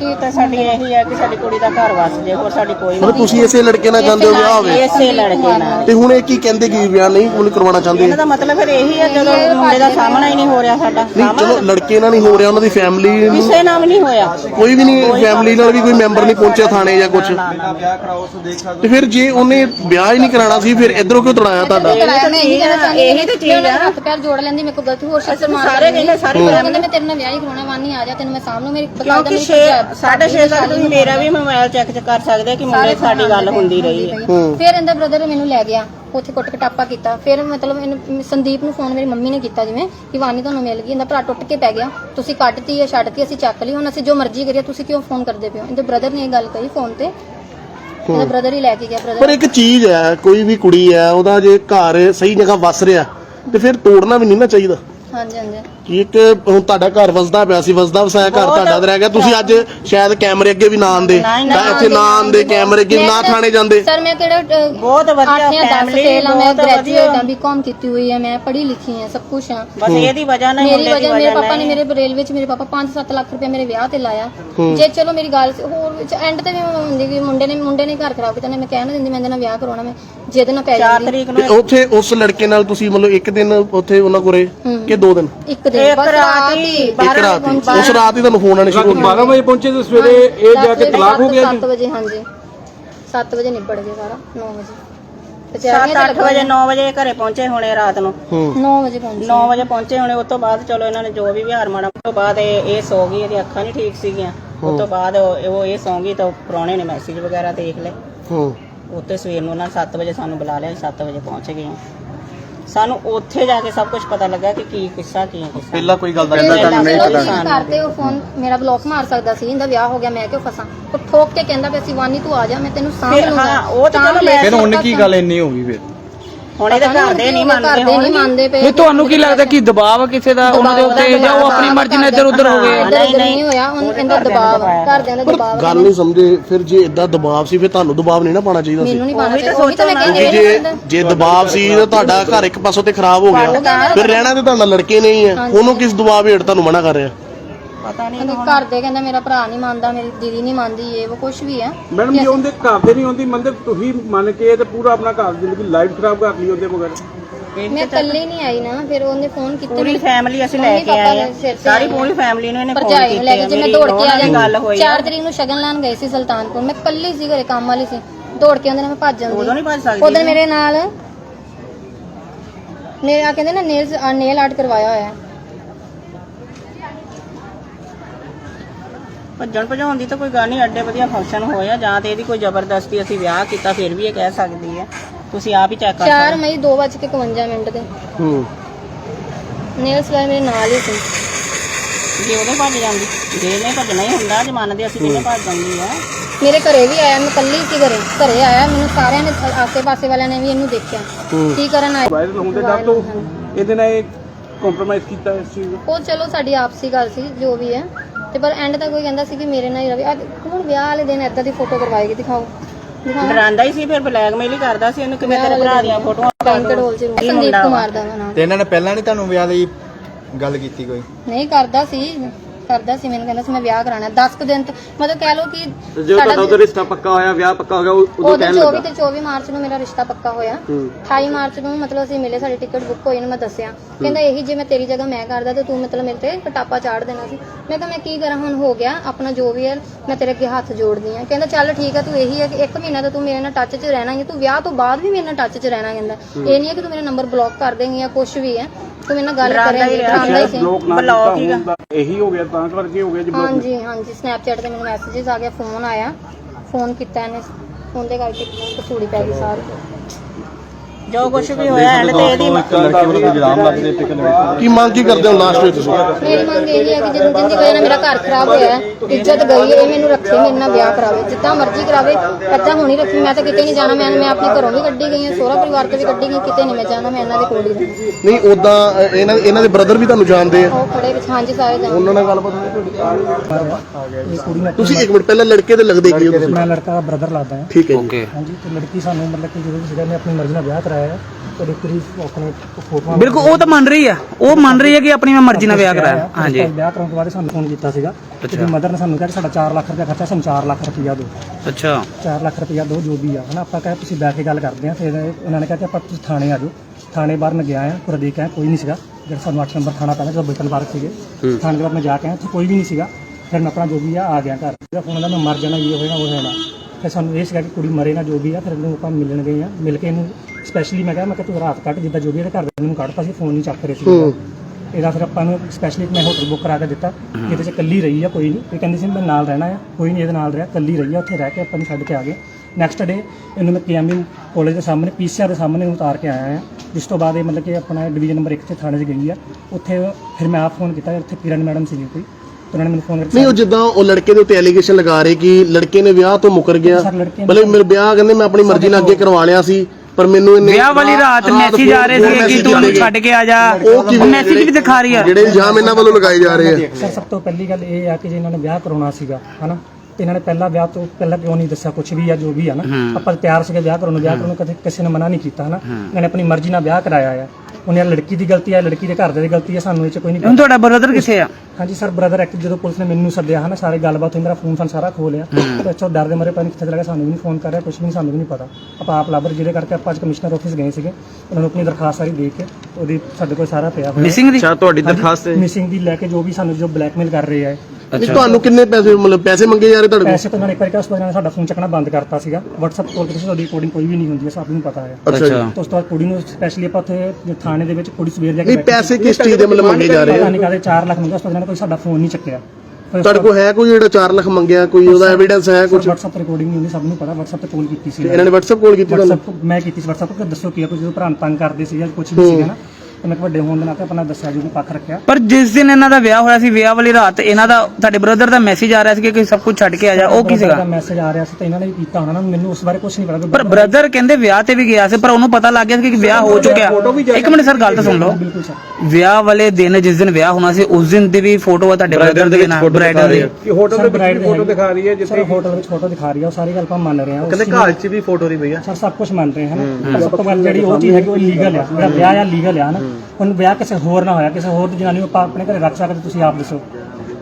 ਕੀ ਤਾਂ ਸਾਡੀ ਇਹੀ ਹੈ ਕਿ ਸਾਡੀ ਕੁੜੀ ਦਾ ਘਰ ਵਸ ਜੇ ਹੋਰ ਸਾਡੀ ਕੋਈ ਮਤਲਬ ਤੁਸੀਂ ਇਸੇ ਲੜਕੇ ਨਾਲ ਚਾਹੁੰਦੇ ਹੋ ਵਿਆਹ ਹੋਵੇ ਇਸੇ ਲੜਕੇ ਨਾਲ। ਤੇ ਹੁਣ ਇਹ ਕੀ ਕਹਿੰਦੇ ਕਿ ਵਿਆਹ ਨਹੀਂ? ਉਹਨੂੰ ਕਰਵਾਉਣਾ ਚਾਹੁੰਦੇ? ਇਹਨਾਂ ਦਾ ਮਤਲਬ ਫਿਰ ਇਹੀ ਹੈ ਜਦੋਂ ਮੁੰਡੇ ਦਾ ਸਾਹਮਣਾ ਹੀ ਨਹੀਂ ਹੋ ਰਿਹਾ ਸਾਡਾ। ਨਹੀਂ ਚਲੋ ਲੜਕੇ ਨਾਲ ਨਹੀਂ ਹੋ ਰਿਹਾ ਉਹਨਾਂ ਦੀ ਫੈਮਿਲੀ ਕਿਸੇ ਨਾਲ ਵੀ ਨਹੀਂ ਹੋਇਆ। ਕੋਈ ਵੀ ਨਹੀਂ ਫੈਮਿਲੀ ਨਾਲ ਵੀ ਕੋਈ ਮੈਂਬਰ ਨਹੀਂ ਪਹੁੰਚਿਆ ਥਾਣੇ ਜਾਂ ਕੁਝ ਵਿਆਹ ਕਰਾਓ ਸੋ ਦੇਖ ਸਕਦੇ ਤੇ ਫਿਰ ਜੇ ਉਹਨੇ ਵਿਆਹ ਹੀ ਨਹੀਂ ਕਰਾਉਣਾ ਸੀ ਫਿਰ ਇਧਰੋਂ ਕਿਉਂ ਤੜਾਇਆ ਤੁਹਾਡਾ? ਇਹੀ ਤਾਂ ਚੀਜ਼ ਦੇ ਹੱਥ ਪੈਰ ਜੋੜ ਲੈਂਦੀ ਮੇਰੇ ਕੋਲ ਗਲਤੀ ਹੋਰ ਸ਼ਖਸ ਮਾਰ ਸਾਰੇ ਕਹਿੰਦੇ ਸਾਰੇ ਕਹਿੰਦੇ ਮੈਂ ਤੇਰੇ ਨਾਲ ਵਿਆਹ ਹੀ ਕਰਾਉਣਾ ਵਾਨੀ ਆ ਜਾ ਤੈਨੂੰ ਮੈਂ ਸਾਹਮਣੇ ਮੇਰੀ ਕਿਉਂਕਿ 6 6:30 ਤੱਕ ਤੁਸੀਂ ਮੇਰਾ ਵੀ ਮੋਬਾਈਲ ਚੈੱਕ ਕਰ ਸਕਦੇ ਕਿ ਮੁੰਡੇ ਸਾਡੀ ਗੱਲ ਹੁੰਦੀ ਰਹੀ ਹੈ। ਫਿਰ ਇਹਦਾ ਬ੍ਰਦਰ ਮੈਨੂੰ ਲੈ ਗਿਆ ਉੱਥੇ ਕੁੱਟ ਕਟਾਪਾ ਕੀਤਾ। ਫਿਰ ਮਤਲਬ ਇਹਨੂੰ ਸੰਦੀਪ ਨੂੰ ਫੋਨ ਮੇਰੀ ਮੰਮੀ ਨੇ ਕੀਤਾ ਜਿਵੇਂ ਕਿ ਵਾਨੀ ਤੁਹਾਨੂੰ ਮਿਲ ਗਈ ਇਹਦਾ ਭਰਾ ਟੁੱਟ ਕੇ ਪੈ ਗਿਆ। ਤੁਸੀਂ ਕੱਢਤੀ ਹੈ ਛੱਡਤੀ ਅਸੀਂ ਚੱਕ ਲਈ। ਹੁਣ ਅਸੀਂ ਜੋ ਮਰਜ਼ੀ ਕਰੀਏ ਤੁਸੀਂ ਕਿਉਂ ਫੋਨ ਕਰਦੇ ਪਿਓ ਇਹਦੇ ਬ੍ਰਦਰ ਨੇ ਇਹ ਗੱਲ ਕਹੀ ਫੋਨ ਤੇ। ਇਹਦਾ ਬ੍ਰਦਰ ਹੀ ਲੈ ਕੇ ਗਿਆ ਪਰ ਬ੍ਰਦਰ ਇੱਕ ਚੀਜ਼ ਹੈ ਕੋਈ ਵੀ ਕੁੜੀ ਹੈ ਉਹਦਾ ਜੇ ਘਰ ਸਹੀ ਜਗ੍ਹਾ ਵਸ ਰਿਹਾ ਤੇ ਫਿਰ ਤੋੜਨਾ ਵੀ ਨਹੀਂ ਨਾ ਚਾਹੀਦਾ। ਹਾਂਜੀ ਹਾਂਜੀ। ਕਿ ਇੱਕ ਹੁਣ ਤੁਹਾਡਾ ਘਰ ਵਸਦਾ ਪਿਆ ਸੀ ਵਸਦਾ ਵਸਾਇਆ ਘਰ ਤੁਹਾਡਾ ਤੇ ਰਹਿ ਗਿਆ। ਤੁਸੀਂ ਅੱਜ ਸ਼ਾਇਦ ਕੈਮਰੇ ਅੱਗੇ ਵੀ ਨਾ ਆਂਦੇ ਤਾਂ ਇੱਥੇ ਨਾ ਆਂਦੇ ਕੈਮਰੇ ਅੱਗੇ ਨਾ ਥਾਣੇ ਜਾਂਦੇ। ਸਰ ਮੈਂ ਕਿਹੜਾ ਬਹੁਤ ਵਧੀਆ ਆ ਮੈਂ ਗ੍ਰੈਜੂਏਟ। ਹਾਂ ਬੀਕਾਮ ਕੀਤੀ ਹੋਈ ਹੈ ਮੈਂ ਪੜ੍ਹੀ ਲਿਖੀ ਹਾਂ ਸਭ ਕੁਝ ਹਾਂ ਬਸ ਇਹਦੀ ਵਜ੍ਹਾ ਨਾਲ ਮੇਰੀ ਵਜ੍ਹਾ ਮੇਰੇ ਪਾਪਾ ਨੇ ਨਾਲ। ਮੇਰੇ ਰੇਲਵੇ ਚ ਮੇਰੇ ਪਾਪਾ 5-7 ਲੱਖ ਰੁਪਏ ਮੇਰੇ ਵਿਆਹ ਤੇ ਲਾਇਆ। ਜੇ ਚਲੋ ਮੇਰੀ ਗੱਲ ਸੀ- ਹੋਰ ਵਿੱਚ ਐਂਡ ਤੇ ਵੀ ਮੈਂ ਹੁੰਦੀ ਕਿ ਮੁੰਡੇ ਨੇ ਮੁੰਡੇ ਨੇ ਘਰ ਖਰਾਬ ਕੀਤਾ ਨੇ ਮੈਂ ਕਹਿ ਨਾ ਦਿੰਦੀ ਮੈਂ ਇਹਦੇ ਨਾਲ ਵਿਆਹ ਕਰਾਉਣਾ ਮੈਂ ਜਿੱਦ ਨਾ ਪੈ 4 ਜਾਂਦੀ। ਤਰੀਕ ਤੇ ਨੂੰ ਉੱਥੇ ਉਸ ਲੜਕੇ ਨਾਲ ਤੁਸੀਂ ਮਤਲਬ ਇੱਕ ਦਿਨ ਉੱਥੇ ਉਹਨਾਂ ਕੋਲੇ ਕਿ ਦੋ ਦਿਨ? ਇੱਕ ਦਿਨ ਇੱਕ ਬਸ ਰਾਤ ਰਾਤ ਹੀ, ਹੀ ਇੱਕ ਰਾਤ ਹੀ। ਉਸ ਰਾਤ ਹੀ ਤੁਹਾਨੂੰ ਫੋਨ ਆਣੇ ਸ਼ੁਰੂ ਹੋ ਗਏ 12 ਵਜੇ ਪਹੁੰਚੇ ਤੇ ਸਵੇਰੇ ਇਹ ਜਾ ਕੇ ਤਲਾਕ ਹੋ ਗਿਆ 7 ਵਜੇ ਹਾਂਜੀ। 7 ਵਜੇ ਨਿਬੜ ਗਿਆ ਸਾਰਾ 9 ਵਜੇ। ਕਚਹਿਰੀਆਂ 7 8 ਵਜੇ 9 ਵਜੇ ਘਰੇ ਪਹੁੰਚੇ ਹੋਣੇ ਰਾਤ ਨੂੰ। ਹੂੰ। 9 ਵਜੇ ਪਹੁੰਚੇ। 9 ਵਜੇ ਪਹੁੰਚੇ ਹੋਣੇ ਉਸ ਤੋਂ ਬਾਅਦ ਚਲੋ ਇਹਨਾਂ ਨੇ ਜੋ ਵੀ ਵਿਹਾਰ ਮਾੜਾ ਉਸ ਤੋਂ ਬਾਅਦ ਇਹ ਇਹ ਸੌ ਗਈ ਅੱਖਾਂ ਨਹੀਂ ਠੀਕ ਸੀਗੀਆਂ। ਉਸ ਤੋਂ ਬਾਅਦ ਉਹ ਇਹ ਸੌਂ ਗਈ ਤਾਂ ਪ੍ਰਾਹੁਣੇ ਨੇ ਮੈਸੇਜ ਵਗੈਰਾ ਦੇਖ ਲਏ। ਹੂੰ। ਉੱਤੇ ਸਵੇਰ ਨੂੰ ਉਹਨਾਂ 7 ਵਜੇ ਸਾਨੂੰ ਬੁਲਾ ਲਿਆ 7 ਵਜੇ ਪਹੁੰਚ ਗਏ ਹਾਂ। ਸਾਨੂੰ ਉੱਥੇ ਜਾ ਕੇ ਸਭ ਕੁਝ ਪਤਾ ਲੱਗਾ ਕਿ ਕੀ ਕਿੱਸਾ ਕੀ ਹੈ ਕਿੱਸਾ। ਪਹਿਲਾਂ ਕੋਈ ਗੱਲ ਦਾ ਪਹਿਲਾਂ ਤੁਹਾਨੂੰ ਨਹੀਂ ਪਤਾ। ਠੀਕ ਕਰਤੇ ਉਹ ਫੋਨ ਮੇਰਾ ਬਲੌਕ ਮਾਰ ਸਕਦਾ ਸੀ ਇਹਦਾ ਵਿਆਹ ਹੋ ਗਿਆ ਮੈਂ ਕਿਉਂ ਫਸਾਂ? ਉਹ ਠੋਕ ਕੇ ਕਹਿੰਦਾ ਵੀ ਅਸੀਂ ਵਾਨੀ ਤੂੰ ਆ ਜਾ ਮੈਂ ਤੈਨੂੰ ਸਾਂਭ ਫਿਰ ਲੂੰਗਾ। ਹਾਂ, ਉਹ ਤਾਂ ਚਲੋ ਲੈ ਫਿਰ ਹੁਣ ਕੀ ਗੱਲ ਇੰਨੀ ਹੋ ਗਈ ਫਿਰ? ਹੁਣ ਇਹਦੇ ਘਰ ਦੇ ਨਹੀਂ ਮੰਨਦੇ ਘਰ ਦੇ ਨਹੀਂ ਮੰਨਦੇ ਪਏ। ਨਹੀਂ ਤੁਹਾਨੂੰ ਕੀ ਲੱਗਦਾ ਕਿ ਦਬਾਅ ਆ ਕਿਸੇ ਦਾ? ਉਹਨਾਂ ਦੇ ਉੱਤੇ ਜਾਂ ਉਹ ਆਪਣੀ ਮਰਜ਼ੀ ਨਾਲ ਇੱਧਰ ਉੱਧਰ ਹੋ ਗਏ? ਇੱਧਰ ਉੱਧਰ ਨਹੀਂ ਹੋਇਆ ਹੁਣ ਇਹਦਾ ਦਬਾਅ ਘਰਦਿਆਂ ਦਾ ਦਬਾਅ ਗੱਲ ਨਹੀਂ ਸਮਝੇ ਫਿਰ ਜੇ ਇਦਾਂ ਦਬਾਅ ਸੀ ਫਿਰ ਤੁਹਾਨੂੰ ਦਬਾਅ ਨਹੀਂ ਨਾ ਪਾਣਾ ਚਾਹੀਦਾ ਸੀ। ਮੈਨੂੰ ਨਹੀਂ ਪਾਣਾ ਚਾਹੀਦਾ ਉਹੀ ਤਾਂ ਮੈਂ ਕਿਉਂਕਿ ਕਹਿੰਦੀ ਜੇ ਜੇ ਦਬਾਅ ਸੀ ਤਾਂ ਤੁਹਾਡਾ ਘਰ ਇੱਕ ਪਾਸੋਂ ਤੇ ਖਰਾਬ ਹੋ ਗਿਆ। ਫਿਰ ਰਹਿਣਾ ਤੇ ਤੁਹਾਡਾ ਲੜਕੇ ਨਹੀਂ ਹੈ। ਉਹਨੂੰ ਕਿਸ ਦਬਾਅ ਹੇਠ ਤੁਹਾਨੂੰ ਮਨਾ ਕਰ ਰਿਹਾ? ਪਤਾ ਨਹੀਂ ਕਹਿੰਦੇ ਘਰ ਦੇ ਕਹਿੰਦਾ ਮੇਰਾ ਭਰਾ ਨਹੀਂ ਮੰਨਦਾ ਮੇਰੀ ਦੀਦੀ ਨਹੀਂ ਮੰਨਦੀ ਇਹ ਉਹ ਕੁਝ ਵੀ ਹੈ ਮੈਡਮ ਜੀ ਉਹਦੇ ਘਰ ਦੇ ਨਹੀਂ ਹੁੰਦੀ ਮੰਦੇ ਤੁਸੀਂ ਮੰਨ ਕੇ ਤੇ ਪੂਰਾ ਆਪਣਾ ਘਰ ਦੀ ਜ਼ਿੰਦਗੀ ਲਾਈਫ ਖਰਾਬ ਕਰ ਲਈ ਉਹਦੇ ਬਗੈਰ ਮੈਂ ਇਕੱਲੀ ਨਹੀਂ ਆਈ ਨਾ ਫਿਰ ਉਹਨੇ ਫੋਨ ਕੀਤੇ ਪੂਰੀ ਮੈਨੂੰ। ਫੈਮਿਲੀ ਅਸੀਂ ਲੈ ਮੰਮੀ ਕੇ ਪਾਪਾ ਆਏ ਦੇ ਆ ਸਿਰ ਤੇ ਸਾਰੀ ਆਏ ਆ। ਪੂਰੀ ਫੈਮਿਲੀ ਨੂੰ ਇਹਨੇ ਫੋਨ ਭਰਜਾਈ ਨੂੰ ਲੈ ਕੇ ਕੀਤੇ ਜੇ ਮੈਂ ਮੇਰੀ ਦੌੜ ਕੇ ਨੌਂ ਆ ਨਾਲ ਗੱਲ ਹੋਈ ਜਾਂਦੀ 4 ਤਰੀਕ ਨੂੰ ਸ਼ਗਨ ਲਾਣ ਗਏ ਸੀ ਸੁਲਤਾਨਪੁਰ। ਮੈਂ ਇਕੱਲੀ ਸੀ ਘਰੇ ਕੰਮ ਵਾਲੀ ਸੀ। ਦੌੜ ਕੇ ਆਉਂਦੇ ਨੇ ਮੈਂ ਭੱਜ ਜਾਂਦੀ। ਉਦੋਂ ਨਹੀਂ ਭੱਜ ਸਕਦੀ ਉਦੋਂ ਮੇਰੇ ਨਾਲ ਨੇ ਆ ਕਹਿੰਦੇ ਨਾ ਨੇਲਸ ਨੇਲ ਆਰਟ ਕਰਵਾਇਆ ਹੋਇਆ। ਹੈ ਭੱਜਣ ਭਜਾਉਣ ਦੀ ਤਾਂ ਕੋਈ ਗੱਲ ਨਹੀਂ ਅੱਡੇ ਵਧੀਆ ਫੰਕਸ਼ਨ ਹੋਇਆ ਜਾਂ ਤੇ ਇਹਦੀ ਕੋਈ ਜ਼ਬਰਦਸਤੀ ਅਸੀਂ ਵਿਆਹ ਕੀਤਾ ਫਿਰ ਵੀ ਇਹ ਕਹਿ ਸਕਦੀ ਹੈ। ਤੁਸੀਂ ਆਪ ਹੀ ਚੈੱਕ ਕਰ 4 ਮਈ 2:51 ਮਿੰਟ ਦੇ। ਹੂੰ। ਨੇਲਸ ਵਾਲੇ ਮੇਰੇ ਨਾਲ ਹੀ ਸੀ। ਜੇ ਉਹਦੇ ਭੱਜ ਜਾਂਦੀ ਜੇ ਇਹਨੇ ਭੱਜਣਾ ਹੀ ਹੁੰਦਾ ਜੇ ਮੰਨਦੇ ਅਸੀਂ ਕਿਵੇਂ ਭੱਜ ਜਾਂਦੀ ਆ? ਮੇਰੇ ਘਰੇ ਵੀ ਆਇਆ ਮੈਂ ਇਕੱਲੀ ਸੀ ਘਰੇ ਘਰੇ ਆਇਆ ਮੈਨੂੰ ਸਾਰਿਆਂ ਨੇ ਆਸੇ-ਪਾਸੇ ਵਾਲਿਆਂ ਨੇ ਵੀ ਇਹਨੂੰ ਦੇਖਿਆ। ਕੀ ਕਰਨ ਆਇਆ ਵਾਇਰਲ ਹੁੰਦੇ ਜਦ ਤੋਂ? ਇਹਦੇ ਨਾਲ ਇਹ ਕੰਪਰੋਮਾਈਜ਼ ਕੀਤਾ ਇਸ ਚੀਜ਼ ਦਾ? ਉਹ ਚਲੋ ਸਾਡੀ ਆਪਸੀ ਗੱਲ ਸੀ ਜੋ ਵੀ ਹੈ। ਤੇ ਪਰ ਐਂਡ ਤੱਕ ਕੋਈ ਕਹਿੰਦਾ ਸੀ ਕਿ ਮੇਰੇ ਨਾਲ ਹੀ ਰਵੇ। ਆ ਹੁਣ ਵਿਆਹ ਵਾਲੇ ਦਿਨ ਏਦਾਂ ਦੀ ਫੋਟੋ ਕਰਵਾਏਗੀ ਦਿਖਾਓ। ਦਿਖਾਓ। ਡਰਾਂਦਾ ਹੀ ਸੀ ਫਿਰ ਬਲੈਕਮੇਲ ਹੀ ਕਰਦਾ ਸੀ ਇਹਨੂੰ ਕਿਵੇਂ ਤੇਰੇ ਭਰਾ ਦੀਆਂ ਫੋਟੋਆਂ ਬੈਂਕ ਢੋਲ ਚ ਸੰਦੀਪ ਕੁਮਾਰ ਦਾ ਨਾਮ। ਤੇ ਇਹਨਾਂ ਨੇ ਪਹਿਲਾਂ ਨਹੀਂ ਤੁਹਾਨੂੰ ਵਿਆਹ ਲਈ ਗੱਲ ਕੀਤੀ ਕੋਈ? ਨਹੀਂ ਕਰਦਾ ਸੀ। ਕਰਦਾ ਸੀ ਮੈਨੂੰ ਕਹਿੰਦਾ ਸੀ ਮੈਂ ਵਿਆਹ ਕਰਾਣਾ 10 ਕੁ ਦਿਨ ਤੋਂ ਮਤਲਬ ਕਹਿ ਲਓ ਕਿ ਜੇ ਤੁਹਾਡਾ ਉਹਦਾ ਰਿਸ਼ਤਾ ਪੱਕਾ ਹੋਇਆ ਵਿਆਹ ਪੱਕਾ ਹੋ ਗਿਆ ਉਦੋਂ ਕਹਿਣ 24 ਲੱਗਾ ਤੇ 24 ਮਾਰਚ ਨੂੰ ਮੇਰਾ ਰਿਸ਼ਤਾ ਪੱਕਾ ਹੋਇਆ। 28 ਮਾਰਚ ਨੂੰ ਮਤਲਬ ਅਸੀਂ ਮਿਲੇ ਸਾਡੀ ਟਿਕਟ ਬੁੱਕ ਹੋਈ ਨੂੰ ਮੈਂ ਦੱਸਿਆ। ਕਹਿੰਦਾ ਇਹੀ ਜੇ ਮੈਂ ਤੇਰੀ ਜਗ੍ਹਾ ਮੈਂ ਕਰਦਾ ਤੇ ਤੂੰ ਮਤਲਬ ਮੇਰੇ ਤੇ ਕਟਾਪਾ ਚਾੜ ਦੇਣਾ ਸੀ। ਮੈਂ ਕਿਹਾ ਮੈਂ ਕੀ ਕਰਾਂ ਹੁਣ ਹੋ ਗਿਆ ਆਪਣਾ ਜੋ ਵੀ ਹੈ ਮੈਂ ਤੇਰੇ ਅੱਗੇ ਹੱਥ ਜੋੜਦੀ ਆ ਕਹਿੰਦਾ ਚੱਲ ਠੀਕ ਆ ਤੂੰ ਇਹੀ ਹੈ ਕਿ ਇੱਕ ਮਹੀਨਾ ਤਾਂ ਤੂੰ ਮੇਰੇ ਨਾਲ ਟੱਚ 'ਚ ਰਹਿਣਾ ਹੈ, ਤੂੰ ਵਿਆਹ ਤੋਂ ਬਾਅਦ ਵੀ ਮੇਰੇ ਨਾਲ ਟੱਚ 'ਚ ਰਹਿਣਾ ਕਹਿੰਦਾ। ਇਹ ਨਹੀਂ ਹੈ ਕਿ ਤੂੰ ਮੇਰਾ ਨੰਬਰ ਬਲੌਕ ਕਰ ਦੇਂਗੀ ਜਾਂ ਕੁਝ ਵੀ ਹੈ। ਤੂੰ ਮੇਰੇ ਨਾਲ ਗੱਲ ਕਰੇਂਗੀ ਡਰਾਉਂਦਾ ਹੀ ਸੀ। ਲੋਕ ਨਾ ਬਲੌਕ ਕੀਤਾ ਹੁੰਦਾ। ਇਹੀ ਹੋ ਗਿਆ ਤਾਂ ਕਰਕੇ ਹੋ ਗਿਆ ਜੀ block। ਹਾਂਜੀ ਹਾਂਜੀ ਸਨੈਪਚੈਟ ਤੇ ਮੈਨੂੰ ਮੈਸੇजेस ਆ ਗਿਆ ਫੋਨ ਆਇਆ ਫੋਨ ਕੀਤਾ ਇਹਨੇ ਫੋਨ ਦੇ ਕਰਕੇ ਕਸੂੜੀ ਪੈ ਗਈ ਸਾਰੀ। ਜੋ ਕੁਝ ਵੀ ਹੋਇਆ ਐਂਡ ਤੇ ਇਹਦੀ ਲੜਕੀ ਵੱਲੋਂ ਇਲਜ਼ਾਮ ਲੱਗਦੇ ਤੇ ਕਿ ਕੀ ਮੰਗ ਕੀ ਕਰਦੇ ਹੋ ਲਾਸਟ ਵਿੱਚ? ਤੁਸੀਂ ਮੇਰੀ ਮੰਗ ਇਹ ਹੈ ਕਿ ਜਦੋਂ ਜਿੰਦੀ ਵਜ੍ਹਾ ਨਾਲ ਮੇਰਾ ਘਰ ਖਰਾਬ ਹੋਇਆ ਹੈ, ਇੱਜ਼ਤ ਗਈ ਹੈ ਇਹ ਮੈਨੂੰ ਰੱਖੇ ਮੇਰੇ ਨਾਲ ਵਿਆਹ ਕਰਾਵੇ ਜਿੱਦਾਂ ਮਰਜ਼ੀ ਕਰਾਵੇ ਏਦਾਂ ਹੋਣੀ ਰੱਖੀ ਮੈਂ ਤਾਂ ਕਿਤੇ ਨਹੀਂ ਜਾਣਾ ਮੈਂ ਮੈਂ ਆਪਣੇ ਘਰੋਂ ਵੀ ਕੱਢੀ ਗਈ ਹਾਂ ਸਹੁਰਾ ਪਰਿਵਾਰ ਤੋਂ ਵੀ ਕੱਢੀ ਗਈ ਕਿਤੇ ਨਹੀਂ ਮੈਂ ਜਾਣਾ ਮੈਂ ਇਹਨਾਂ ਦੇ ਕੋਲ ਹੀ ਰਹਿਣਾ। ਨਹੀਂ ਉਦਾਂ ਇਹਨਾਂ ਇਹਨਾਂ ਦੇ ਬ੍ਰਦਰ ਵੀ ਤੁਹਾਨੂੰ ਜਾਣਦੇ ਆ? ਉਹ ਖੜੇ ਵਿੱਚ ਹਾਂਜੀ ਸਾਰੇ ਜਾਣ ਉਹਨਾਂ ਨਾਲ ਗੱਲਬਾਤ ਹੋਈ? ਤੁਹਾਡੀ ਤੁਸੀਂ ਇੱਕ ਮਿੰਟ ਪਹਿਲਾਂ ਲੜਕੇ ਦੇ ਲੱਗਦੇ ਕੀ ਹੋ ਤੁਸੀਂ? ਮੈਂ ਲੜਕਾ ਦਾ ਬ੍ਰਦਰ ਲੱਗਦਾ ਹਾਂ। ਠੀਕ ਹੈ ਜੀ। ਹਾਂਜੀ ਤੇ ਲੜਕੀ ਸਾਨੂੰ ਮਤਲਬ ਕਿ ਜਦੋਂ ਸੀਗਾ ਮੈਂ ਆਪਣੀ ਮਰਜ਼ੀ ਨਾਲ ਵਿਆਹ ਕਰਾਇਆ ਹੈ ਤੇ ਡਿਕਰੀ ਆਪਣੇ ਫੋਟੋਆਂ ਬਿਲਕੁਲ ਉਹ ਤਾਂ ਮੰਨ ਰਹੀ ਆ। ਉਹ ਮੰਨ ਰਹੀ ਹੈ ਕਿ ਆਪਣੀ ਮੈਂ ਮਰਜ਼ੀ ਨਾਲ ਵਿਆਹ ਕਰਾਇਆ। ਹਾਂਜੀ। ਵਿਆਹ ਕਰਾਉਣ ਤੋਂ ਬਾਅਦ ਸਾਨੂੰ ਫੋਨ ਕੀਤਾ ਸੀਗਾ ਤੇ ਮਦਰ ਨੇ ਸਾਨੂੰ ਕਿਹਾ ਕਿ ਸਾਡਾ 4 ਲੱਖ ਰੁਪਏ ਖਰਚਾ ਸਾਨੂੰ 4 ਲੱਖ ਰੁਪਇਆ ਦਿਓ। ਅੱਛਾ। 4 ਲੱਖ ਰੁਪਇਆ ਦਿਓ ਜੋ ਵੀ ਆ। ਹਨਾ ਆਪਾਂ ਕਹੇ ਤੁਸੀਂ ਬੈਠ ਕੇ ਗੱਲ ਕਰਦੇ ਆ ਫਿਰ ਉਹਨਾਂ ਨੇ ਕਿਹਾ ਕਿ ਆਪਾਂ ਤੁਸੀਂ ਥਾਣੇ ਆ ਜਾਓ। ਥਾਣੇ ਬਾਹਰ ਮੈਂ ਗਿਆ ਆ ਪੂਰਾ ਦੇਖ ਆਇਆ ਕੋਈ ਨਹੀਂ ਸੀਗਾ। ਜਿਹੜਾ ਸਾਨੂੰ 8 ਨੰਬਰ ਥਾਣਾ ਪੈਂਦਾ ਜਦੋਂ ਬੇਤਨ ਪਾਰਕ ਸੀਗੇ। ਥਾਣੇ ਦੇ ਬਾਅਦ ਮੈਂ ਜਾ ਕੇ ਆਇਆ ਉੱਥੇ ਕੋਈ ਵੀ ਨਹੀਂ ਸੀਗਾ। ਫਿਰ ਮੈਂ ਆਪਣਾ ਜੋ ਵੀ ਆ ਆ ਗਿਆ ਘਰ। ਜਿਹੜਾ ਫੋਨ ਦਾ ਮੈਂ ਮਰ ਜਾਣਾ ਇਹ ਹੋਏਗਾ ਉਹ ਹੋਣਾ ਫਿਰ ਸਾਨੂੰ ਇਹ ਸੀਗਾ ਕਿ ਕੁੜੀ ਮਰੇ ਨਾ ਜੋ ਵੀ ਆ ਫਿਰ ਇਹਨੂੰ ਆਪਾਂ ਮਿਲਣ ਗਏ ਆ। ਮਿਲ ਕੇ ਇਹਨੂੰ ਸਪੈਸ਼ਲੀ ਮੈਂ ਕਿਹਾ ਮੈਂ ਕਿ ਤੂੰ ਰਾਤ ਕੱਟ ਜਿੱਦਾਂ ਜੋ ਵੀ ਇਹਦੇ ਘਰ ਦੇ ਨੂੰ ਕੱਢਤਾ ਸੀ ਫੋਨ ਨਹੀਂ ਚੱਕ ਰਹੇ ਸੀ। ਇਹਦਾ ਫਿਰ ਆਪਾਂ ਨੂੰ ਸਪੈਸ਼ਲੀ ਮੈਂ ਹੋਟਲ ਬੁੱਕ ਕਰਾ ਕੇ ਦਿੱਤਾ। ਇਹਦੇ ਚ ਇਕੱਲੀ ਰਹੀ ਆ ਕੋਈ ਨਹੀਂ। ਇਹ ਕਹਿੰਦੀ ਸੀ ਮੈਂ ਨਾਲ ਰਹਿਣਾ ਆ ਕੋਈ ਨਹੀਂ ਇਹਦੇ ਨਾਲ ਰਿਹਾ ਇਕੱਲੀ ਰਹੀ ਆ ਉੱਥੇ ਰਹਿ ਕੇ ਆਪਾਂ ਨੂੰ ਛੱਡ ਕੇ ਆ ਗਏ। ਨੈਕਸਟ ਡੇ ਇਹਨੂੰ ਮੈਂ ਕੇਐਮਯੂ ਕਾਲਜ ਦੇ ਸਾਹਮਣੇ ਪੀਸੀਆਰ ਦੇ ਸਾਹਮਣੇ ਉਤਾਰ ਕੇ ਆਇਆ ਆ। ਜਿਸ ਤੋਂ ਬਾਅਦ ਇਹ ਮਤਲਬ ਕਿ ਆਪਣਾ ਡਿਵੀਜ਼ਨ ਨੰਬਰ 1 ਤੇ ਥਾਣੇ 'ਚ ਗਈ ਆ। ਉੱਥੇ ਫਿਰ ਮੈਂ ਆਪ ਫੋਨ ਕੀਤਾ ਉੱਥੇ ਕਿਰਨ ਮੈਡਮ ਸੀਗੀ ਕੋਈ। ਉਹਨਾਂ ਨੇ ਮੈਨੂੰ ਫੋਨ ਕਰਕੇ ਨਹੀਂ ਉਹ ਜਿੱਦਾਂ ਉਹ ਲੜਕੇ ਦੇ ਉੱਤੇ ਐਲੀਗੇਸ਼ਨ ਲਗਾ ਰਹੇ ਕਿ ਲੜਕੇ ਨੇ ਵਿਆਹ ਤੋਂ ਮੁਕਰ ਗਿਆ। ਮਤਲਬ ਮੇਰੇ ਵਿਆਹ ਕਹਿੰਦੇ ਮੈਂ ਆਪਣੀ ਮਰਜ਼ੀ ਨਾਲ ਅੱਗੇ ਕਰਵਾ ਲਿਆ ਸੀ। ਪਰ ਮੈਨੂੰ ਇਹਨੇ ਵਿਆਹ ਵਾਲੀ ਰਾਤ ਮੈਸੇਜ ਆ ਰਹੇ ਸੀ ਕਿ ਤੂੰ ਉਹਨੂੰ ਛੱਡ ਕੇ ਆ ਜਾ। ਉਹ ਕਿਵੇਂ ਮੈਸੇਜ ਵੀ ਦਿਖਾ ਰਹੀ ਆ। ਜਿਹੜੇ ਇਲਜ਼ਾਮ ਇਹਨਾਂ ਵੱਲੋਂ ਲਗਾਏ ਜਾ ਰਹੇ ਆ। ਸਰ ਸਭ ਤੋਂ ਪਹਿਲੀ ਗੱਲ ਇਹ ਆ ਕਿ ਜੇ ਇਹਨਾਂ ਨੇ ਵਿਆਹ ਕਰਾਉਣਾ ਸੀਗਾ ਹਨਾ? ਇਹਨਾਂ ਨੇ ਪਹਿਲਾਂ ਵਿਆਹ ਤੋਂ ਪਹਿਲਾਂ ਕਿਉਂ ਨਹੀਂ ਦੱਸਿਆ ਕੁਝ ਵੀ ਆ ਜੋ ਵੀ ਆ ਨਾ ਆਪਾਂ ਤਿਆਰ ਸੀਗੇ ਵਿਆਹ ਕਰਾਉਣ ਨੂੰ ਵਿਆਹ ਕਰਾਉਣ ਨੂੰ ਕਦੇ ਕਿਸੇ ਨੇ ਮਨਾ ਨਹੀਂ ਕੀਤਾ ਹਨਾ? ਇਹਨਾਂ ਨੇ ਆਪਣੀ ਮਰਜ਼ੀ ਨਾਲ ਵਿਆਹ ਕਰਾਇਆ ਆ। ਉਹਨੇ ਲੜਕੀ ਦੀ ਗਲਤੀ ਆ ਲੜਕੀ ਦੇ ਘਰ ਦੇ ਦੀ ਗਲਤੀ ਆ ਸਾਨੂੰ ਇਹ ਚ ਕੋਈ ਨਹੀਂ ਹੁਣ ਤੁਹਾਡਾ ਬ੍ਰਦਰ ਕਿੱਥੇ ਆ? ਹਾਂਜੀ ਸਰ ਬ੍ਰਦਰ ਐਕਟ ਜਦੋਂ ਪੁਲਿਸ ਨੇ ਮੈਨੂੰ ਸੱਦਿਆ ਹਨਾ ਸਾਰੇ ਗੱਲਬਾਤ ਹੋਈ ਮੇਰਾ ਫੋਨ ਫਨ ਸਾਰਾ ਖੋ ਲਿਆ। ਤੇ ਅੱਛਾ ਡਰ ਦੇ ਮਾਰੇ ਪਤਾ ਨਹੀਂ ਕਿੱਥੇ ਚਲਾ ਗਿਆ ਸਾਨੂੰ ਵੀ ਨਹੀਂ ਫੋਨ ਕਰ ਰਿਹਾ ਕੁਝ ਵੀ ਸਾਨੂੰ ਵੀ ਨਹੀਂ ਪਤਾ। ਆਪਾਂ ਆਪ ਲੱਭ ਰਹੇ ਜਿਹਦੇ ਕਰਕੇ ਆਪਾਂ ਅੱਜ ਕਮਿਸ਼ਨਰ ਆਫਿਸ ਗਏ ਸੀਗੇ। ਉਹਨਾਂ ਨੂੰ ਆਪਣੀ ਦਰਖਾਸਤ ਸਾਰੀ ਦੇ ਕੇ ਉਹਦੀ ਸਾਡੇ ਕੋਲ ਸਾਰਾ ਪਿਆ ਹੋਇਆ। ਮਿਸਿੰਗ ਦੀ? ਅੱਛਾ ਤੁਹਾਡੀ ਦਰਖਾਸਤ ਮਿਸਿੰਗ ਦੀ ਲੈ ਕੇ ਜੋ ਵੀ ਸਾਨੂੰ ਜੋ ਬਲੈਕਮੇਲ ਕਰ ਰਹੇ ਆ ਨਹੀਂ ਤੁਹਾਨੂੰ ਕਿੰਨੇ ਪੈਸੇ ਮਤਲਬ ਪੈਸੇ ਮੰਗੇ ਜਾ ਰਹੇ ਤੁਹਾਡੇ ਕੋਲ? ਪੈਸੇ ਤਾਂ ਉਹਨਾਂ ਨੇ ਇੱਕ ਵਾਰੀ ਕਿਹਾ ਉਸ ਤੋਂ ਬਾਅਦ ਇਹਨਾਂ ਨੇ ਸਾਡਾ ਫੋਨ ਚੱਕਣਾ ਬੰਦ ਕਰਤਾ ਸੀਗਾ। WhatsApp ਕਾਲ ਕੀਤੀ ਸੀ ਰਿਕਾਰਡਿੰਗ ਕੋਈ ਵੀ ਨਹੀਂ ਹੁੰਦੀ ਹੈ ਸਭ ਨੂੰ ਪਤਾ ਹੈ ਅੱਛਾ ਜੀ। ਤੇ ਉਸ ਤੋਂ ਬਾਅਦ ਕੁੜੀ ਨੂੰ ਸਪੈਸ਼ਲੀ ਆਪਾਂ ਉੱਥੇ ਥਾਣੇ ਦੇ ਵਿੱਚ ਕੁੜੀ ਸਵੇਰ ਜਾ ਕੇ ਨਹੀਂ ਬੈਠੀ ਪੈਸੇ ਕਿਸ ਚੀਜ਼ ਦੇ ਮਤਲਬ ਮੰਗੇ ਜਾ ਰਹੇ ਪਤਾ ਆ ਨਹੀਂ ਕਾਹਦੇ 4 ਲੱਖ ਮੰਗਿਆ ਉਸ ਤੋਂ ਬਾਅਦ ਇਹਨਾਂ ਨੇ ਕੋਈ ਸਾਡਾ ਫੋਨ ਨਹੀਂ ਚੱਕਿਆ। ਫਿਰ ਉਸ ਤੁਹਾਡੇ ਕੋਲ ਹੈ ਕੋਈ ਜਿਹੜਾ 4 ਲੱਖ ਮੰਗਿਆ ਕੋਈ ਉਹਦਾ ਐਵੀਡੈਂਸ ਹੈ ਕੁਝ WhatsApp ਤੇ ਰਿਕਾਰਡਿੰਗ ਨਹੀਂ ਹੁੰਦੀ ਸਭ ਨੂੰ ਪਤਾ WhatsApp ਤੇ ਕਾਲ ਕੀਤੀ ਸੀ ਇਹਨਾਂ ਨੇ WhatsApp ਕਾਲ ਕੀਤੀ ਤੁਹਾਨੂੰ? WhatsApp ਮੈਂ ਕੀਤੀ ਸੀ WhatsApp ਤੇ ਦੱਸੋ ਕੀ ਆ ਕੋਈ ਜਦੋਂ ਭਰਾ ਨੂੰ ਤੰਗ ਕਰਦੇ ਸੀ ਜਾਂ ਕੁਝ ਵੀ ਸੀਗਾ ਨਾ ਕਿਹਾ ਵੱਡੇ ਹੋਣ ਦੇ ਨਾਤੇ ਆਪਣਾ ਦੱਸਿਆ ਜੀ ਉਹਨੂੰ ਪੱਖ ਰੱਖਿਆ। ਪਰ ਜਿਸ ਦਿਨ ਇਹਨਾਂ ਦਾ ਵਿਆਹ ਹੋਇਆ ਸੀ ਵਿਆਹ ਵਾਲੀ ਰਾਤ ਇਹਨਾਂ ਦਾ ਤੁਹਾਡੇ ਬ੍ਰਦਰ ਦਾ ਮੈਸੇਜ ਆ ਰਿਹਾ ਸੀ ਕਿ ਸਭ ਕੁਝ ਛੱਡ ਕੇ ਆ ਜਾ ਉਹ ਕੀ ਸੀਗਾ? ਮੈਸੇਜ ਆ ਰਿਹਾ ਸੀ ਤੇ ਇਹਨਾਂ ਨੇ ਵੀ ਕੀਤਾ ਹੋਣਾ ਨਾ ਮੈਨੂੰ ਉਸ ਬਾਰੇ ਕੁਝ ਨਹੀਂ ਪਤਾ ਪਰ ਬ੍ਰਦਰ ਕਹਿੰਦੇ ਵਿਆਹ ਤੇ ਵੀ ਗਿਆ ਸੀ ਪਰ ਉਹਨੂੰ ਪਤਾ ਲੱਗ ਗਿਆ ਸੀ ਕਿ ਵਿਆਹ ਹੋ ਚੁੱਕਿਆ। ਇੱਕ ਮਿੰਟ ਸਰ ਗੱਲ ਤਾਂ ਸੁਣ ਲਓ। ਵਿਆਹ ਵਾਲੇ ਦਿਨ ਜਿਸ ਦਿਨ ਵਿਆਹ ਹੋਣਾ ਸੀ ਉਸ ਦਿਨ ਦੀ ਵੀ ਫੋਟੋ ਆ ਤੁਹਾਡੇ ਬ੍ਰਦਰ ਦੇ ਨਾਲ ਬ੍ਰਾਈਡਲ ਦੀ। ਕਿ ਹੋਟਲ ਦੇ ਵਿੱਚ ਵੀ ਫੋਟੋ ਦਿਖਾ ਰਹੀ ਹੈ ਸਰ ਹੋਟਲ ਵਿੱਚ ਫੋਟੋ ਦਿਖਾ ਰਹੀ ਆ ਉਹ ਸਾਰੀ ਗੱਲ ਆਪਾਂ ਮੰਨ ਰਹੇ ਹਾਂ। ਕਹਿੰਦੇ ਘਰ 'ਚ ਵੀ ਫੋਟੋ ਦੀ ਭਈਆ ਸਰ ਸਭ ਕੁਝ ਮੰਨ ਰਹੇ ਹਾਂ ਨਾ। ਪਰ ਸਭ ਤੋਂ ਪਹਿਲਾਂ ਜਿਹੜੀ ਉਹ ਚੀਜ਼ ਹੈ ਕਿ ਉਹ ਲੀਗਲ ਹੈ। ਜਿਹੜਾ ਵਿਆਹ ਆ ਲੀਗਲ ਆ ਨਾ। ਹੁਣ ਵਿਆਹ ਕਿਸੇ ਹੋਰ ਨਾਲ ਹੋਇਆ ਕਿਸੇ ਹੋਰ ਦੀ ਜਨਾਨੀ ਨੂੰ ਆਪਾਂ ਆਪਣੇ ਘਰੇ ਰੱਖ ਸਕਦੇ ਤੁਸੀਂ ਆਪ ਦੱਸੋ।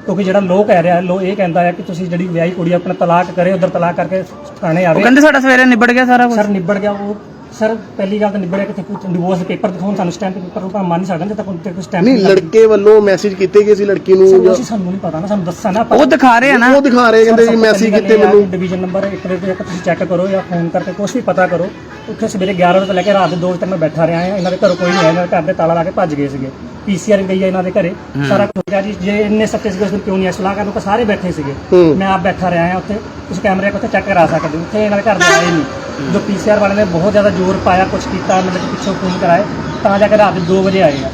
ਕਿਉਂਕਿ ਜਿਹੜਾ ਲੋਕ ਕਹਿ ਰਿਹਾ ਲੋ ਇਹ ਕਹਿੰਦਾ ਹੈ ਕਿ ਤੁਸੀਂ ਜਿਹੜੀ ਵਿਆਹੀ ਕੁੜੀ ਆਪਣਾ ਤਲਾਕ ਕਰੇ ਉਧਰ ਤਲਾਕ ਕਰਕੇ ਥਾਣੇ ਉਹ ਆਵੇ ਕਹਿੰਦੇ ਸਾਡਾ ਸਵੇਰੇ ਨਿਬੜ ਗਿਆ ਸਾਰਾ ਕੁਝ ਸਰ ਨਿਬੜ ਗਿਆ ਉਹ ਸਰ ਪਹਿਲੀ ਗੱਲ ਤਾਂ ਨਿਬੜਿਆ ਕਿ ਕੋਈ ਡਿਵੋਰਸ ਪੇਪਰ ਦਿਖਾਉਣ ਸਾਨੂੰ ਸਟੈਂਪ ਪੇਪਰ ਆਪਾਂ ਮੰਨ ਨਹੀਂ ਸਕਦੇ ਜਦ ਤੱਕ ਉੱਤੇ ਕੋਈ ਸਟੈਂਪ ਨਹੀਂ ਲੜਕੇ ਵੱਲੋਂ ਮੈਸੇਜ ਕੀਤੇ ਗਏ ਸੀ ਲੜਕੀ ਨੂੰ। ਜਾਂ- ਅਸੀਂ ਸਾਨੂੰ ਨਹੀਂ ਪਤਾ ਨਾ ਸਾਨੂੰ ਦੱਸਣਾ ਨਾ ਆਪਾਂ। ਉਹ ਦਿਖਾ ਰਹੇ ਆ ਨਾ। ਉਹ ਦਿਖਾ ਰਹੇ ਕਹਿੰਦੇ ਜੀ ਮੈਸੇਜ ਕੀਤੇ ਮੈਨੂੰ। ਡਿਵੀਜ਼ਨ ਨੰਬਰ ਇੱਕ ਦੇ ਇੱਕ ਤੁਸੀਂ ਚੈੱਕ ਕਰੋ ਜਾਂ ਫੋਨ ਕਰਕੇ ਕੁਝ ਵੀ ਪਤਾ ਕਰੋ। ਉੱਥੇ ਸਵੇਰੇ 11 ਵਜੇ ਤੋਂ ਲੈ ਕੇ ਰਾਤ ਦੇ 2 ਵਜੇ ਤੱਕ ਮੈਂ ਬੈਠਾ ਰਿਹਾ ਹਾਂ। ਇਹਨਾਂ ਦੇ ਘਰੋਂ ਕੋਈ ਨਹੀਂ ਆਇਆ ਇਹਨਾਂ ਦੇ ਘਰ ਦੇ ਤਾਲਾ ਲਾ ਕੇ ਭੱਜ ਗਏ ਸੀਗੇ। ਪੀਸੀਆਰ ਗਈ ਹੈ ਇਹਨਾਂ ਦੇ ਘਰੇ। ਸਾਰਾ ਕੁਝ ਹੋ ਗਿਆ ਜੀ। ਜੇ ਇੰਨੇ ਸੱਚੇ ਸੀਗੇ ਉਸ ਦਿਨ ਕਿਉਂ ਨਹੀਂ ਆਇਆ ਸਲਾਹ ਕਰਨ ਨੂੰ ਤਾਂ ਸਾਰੇ ਬੈਠੇ ਸੀਗੇ। ਮੈਂ ਆਪ ਬੈਠਾ ਰਿਹਾ ਹਾਂ ਉੱਥੇ। ਤੁਸੀਂ ਕੈਮਰੇ ਉੱਤੇ ਚੈੱਕ ਕਰਾ ਸਕਦੇ ਹੋ। ਉੱਥੇ ਇਹਨਾਂ ਦੇ ਘਰ ਦੇ ਆਏ ਨਹੀਂ। ਜੋ ਪੀਸੀਆਰ ਵਾਲੇ ਨੇ ਬਹੁਤ ਜ਼ਿਆਦਾ ਜ਼ੋਰ ਪਾਇਆ ਕੁਝ ਕੀਤਾ ਮਤਲਬ ਕਿ ਪਿੱਛੋਂ ਫੋਨ ਕਰਾਏ ਤਾਂ ਜਾ ਕੇ ਰਾਤ ਦੇ 2 ਵਜੇ ਆਏ ਆ।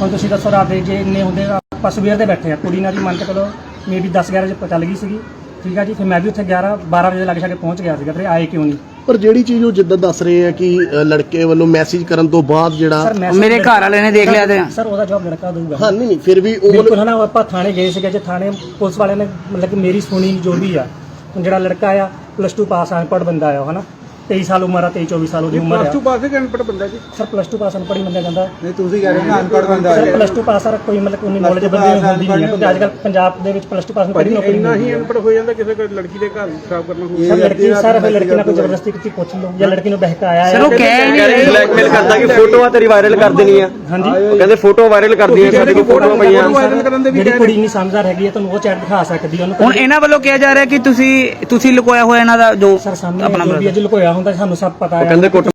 ਹੁਣ ਤੁਸੀਂ ਦੱਸੋ ਰਾਤ ਦੇ ਜੇ ਇੰਨੇ ਹੁੰਦੇ ਆਪਾਂ ਸਵੇਰ ਦੇ ਬੈਠੇ ਆ। ਕੁੜੀ ਨਾਲ ਦੀ ਮੰਨ ਕੇ ਚਲੋ ਮੇਬੀ 10 11 ਵਜੇ ਚੱਲ ਗਈ ਸੀਗੀ। ਠੀਕ ਆ ਜੀ ਫਿਰ ਮੈਂ ਵੀ ਉੱਥੇ 11 12 ਵਜੇ ਲੱਗ ਕੇ ਪਹੁੰਚ ਗਿਆ ਸੀਗਾ ਫਿਰ ਆਏ ਕਿਉਂ ਨਹੀਂ? ਪਰ ਜਿਹੜੀ ਚੀਜ਼ ਉਹ ਜਿੱਦਾਂ ਦੱਸ ਰਹੇ ਆ ਕਿ ਅ, ਲੜਕੇ ਵੱਲੋਂ ਮੈਸੇਜ ਕਰਨ ਤੋਂ ਬਾਅਦ ਜਿਹੜਾ ਸਰ ਮੇਰੇ ਘਰ ਵਾਲੇ ਨੇ ਦੇਖ ਲਿਆ ਤੇ। ਸਰ ਉਹਦਾ ਜਵਾਬ ਲੜਕਾ ਦਊਗਾ। ਹਾਂ ਨਹੀਂ ਨਹੀਂ ਫਿਰ ਵੀ ਉਹ ਬਿਲਕੁਲ ਹਨਾ ਆਪਾਂ ਥਾਣੇ ਗਏ ਸੀਗੇ ਜੇ ਥਾਣੇ ਪੁਲਿਸ ਵਾਲਿਆਂ ਨੇ ਮਤਲਬ ਕਿ ਮੇਰੀ ਸੁਣੀ ਜੋ ਵੀ ਆ। ਹੁਣ ਜਿਹੜਾ ਲੜਕਾ ਆ ਪਲੱਸ 2 ਪਾਸ ਆ ਅਨਪੜ੍ਹ ਬੰਦਾ ਆ ਉਹ ਹਨਾ। 23 ਸਾਲ ਉਮਰ ਆ 23 24 ਸਾਲ ਉਹਦੀ ਉਮਰ ਆ। ਪਲੱਸ 2 ਪਾਸ ਹੈ ਅਨਪੜ੍ਹ ਬੰਦਾ ਜੀ? ਸਰ ਪਲੱਸ 2 ਪਾਸ ਅਨਪੜ੍ਹ ਹੀ ਮੰਨਿਆ ਜਾਂਦਾ। ਨਹੀਂ ਤੁਸੀਂ ਕਹਿ ਰਹੇ ਹੋ ਅਨਪੜ੍ਹ ਬੰਦਾ ਸਰ ਪਲੱਸ 2 ਪਾਸ ਆ ਕੋਈ ਮਤਲਬ ਉਨੀ ਨੌਲੇਜ ਬੰਦੇ ਨੂੰ ਹੁੰਦੀ ਨਹੀਂ ਹੈ ਕਿਉਂਕਿ ਅੱਜ ਕੱਲ੍ਹ ਪੰਜਾਬ ਦੇ ਵਿੱਚ ਪਲੱਸ 2 ਪਾਸ ਨੂੰ ਕੋਈ ਨੌਕਰੀ ਇੰਨਾ ਨਹੀਂ ਹੀ ਹੈ ਅਨਪੜ੍ਹ ਹੋ ਜਾਂਦਾ ਕਿਸੇ ਕੋਈ ਲੜਕੀ ਦੇ ਘਰ ਖਰਾਬ ਕਰਨਾ ਹੋਵੇ। ਸਰ ਲੜਕੀ ਸਰ ਫਿਰ ਲੜਕੀ ਨਾਲ ਕੋਈ ਜ਼ਬਰਦਸਤੀ ਕੀਤੀ ਪੁੱਛ ਲਓ। ਜਾਂ ਲੜਕੀ ਨੂੰ ਬਹਿਕਾਇਆ ਸਰ ਉਹ ਹੈ। ਕਹਿ ਹੀ ਨਹੀਂ ਰਹੇ। ਬਲੈਕਮੇਲ ਕਰਦਾ ਕਿ ਫੋਟੋਆਂ ਤੇਰੀ ਵਾਇਰਲ ਕਰ ਦੇਣੀ ਆ। ਹਾਂਜੀ। ਉਹ ਕਹਿੰਦੇ ਫੋਟੋ ਵਾਇਰਲ ਕਰਦੀ ਹੈ ਸਾਡੇ ਕੋਲ ਫੋਟੋਆਂ ਪਈਆਂ। ਦੇ ਜਿਹੜੀ ਕੁੜੀ ਨਹੀਂ। ਸਮਝਦਾਰ ਹੈਗੀ ਹੈ ਤੁਹਾਨੂੰ ਉਹ ਚੈਟ ਦਿਖਾ ਸਕਦੀ ਹੈ ਉਹਨੂੰ ਹੁਣ ਇਹਨਾਂ ਵੱਲੋਂ ਕਿਹਾ ਜਾ ਰਿਹਾ ਕਿ ਤੁਸੀਂ ਤੁਸੀਂ ਲੁਕੋਇਆ ਹੋਇਆ ਇਹਨਾਂ ਦਾ ਜੋ ਸਰ ਸਾਹਮਣੇ ਆਪਣਾ ਜੋ ਵੀ ਅੱਜ ਲੁਕੋਇਆ ਹੁੰਦਾ ਸਾਨੂੰ ਸਭ ਪਤਾ ਹੈ ਕਹਿੰਦੇ ਕੁੱਟ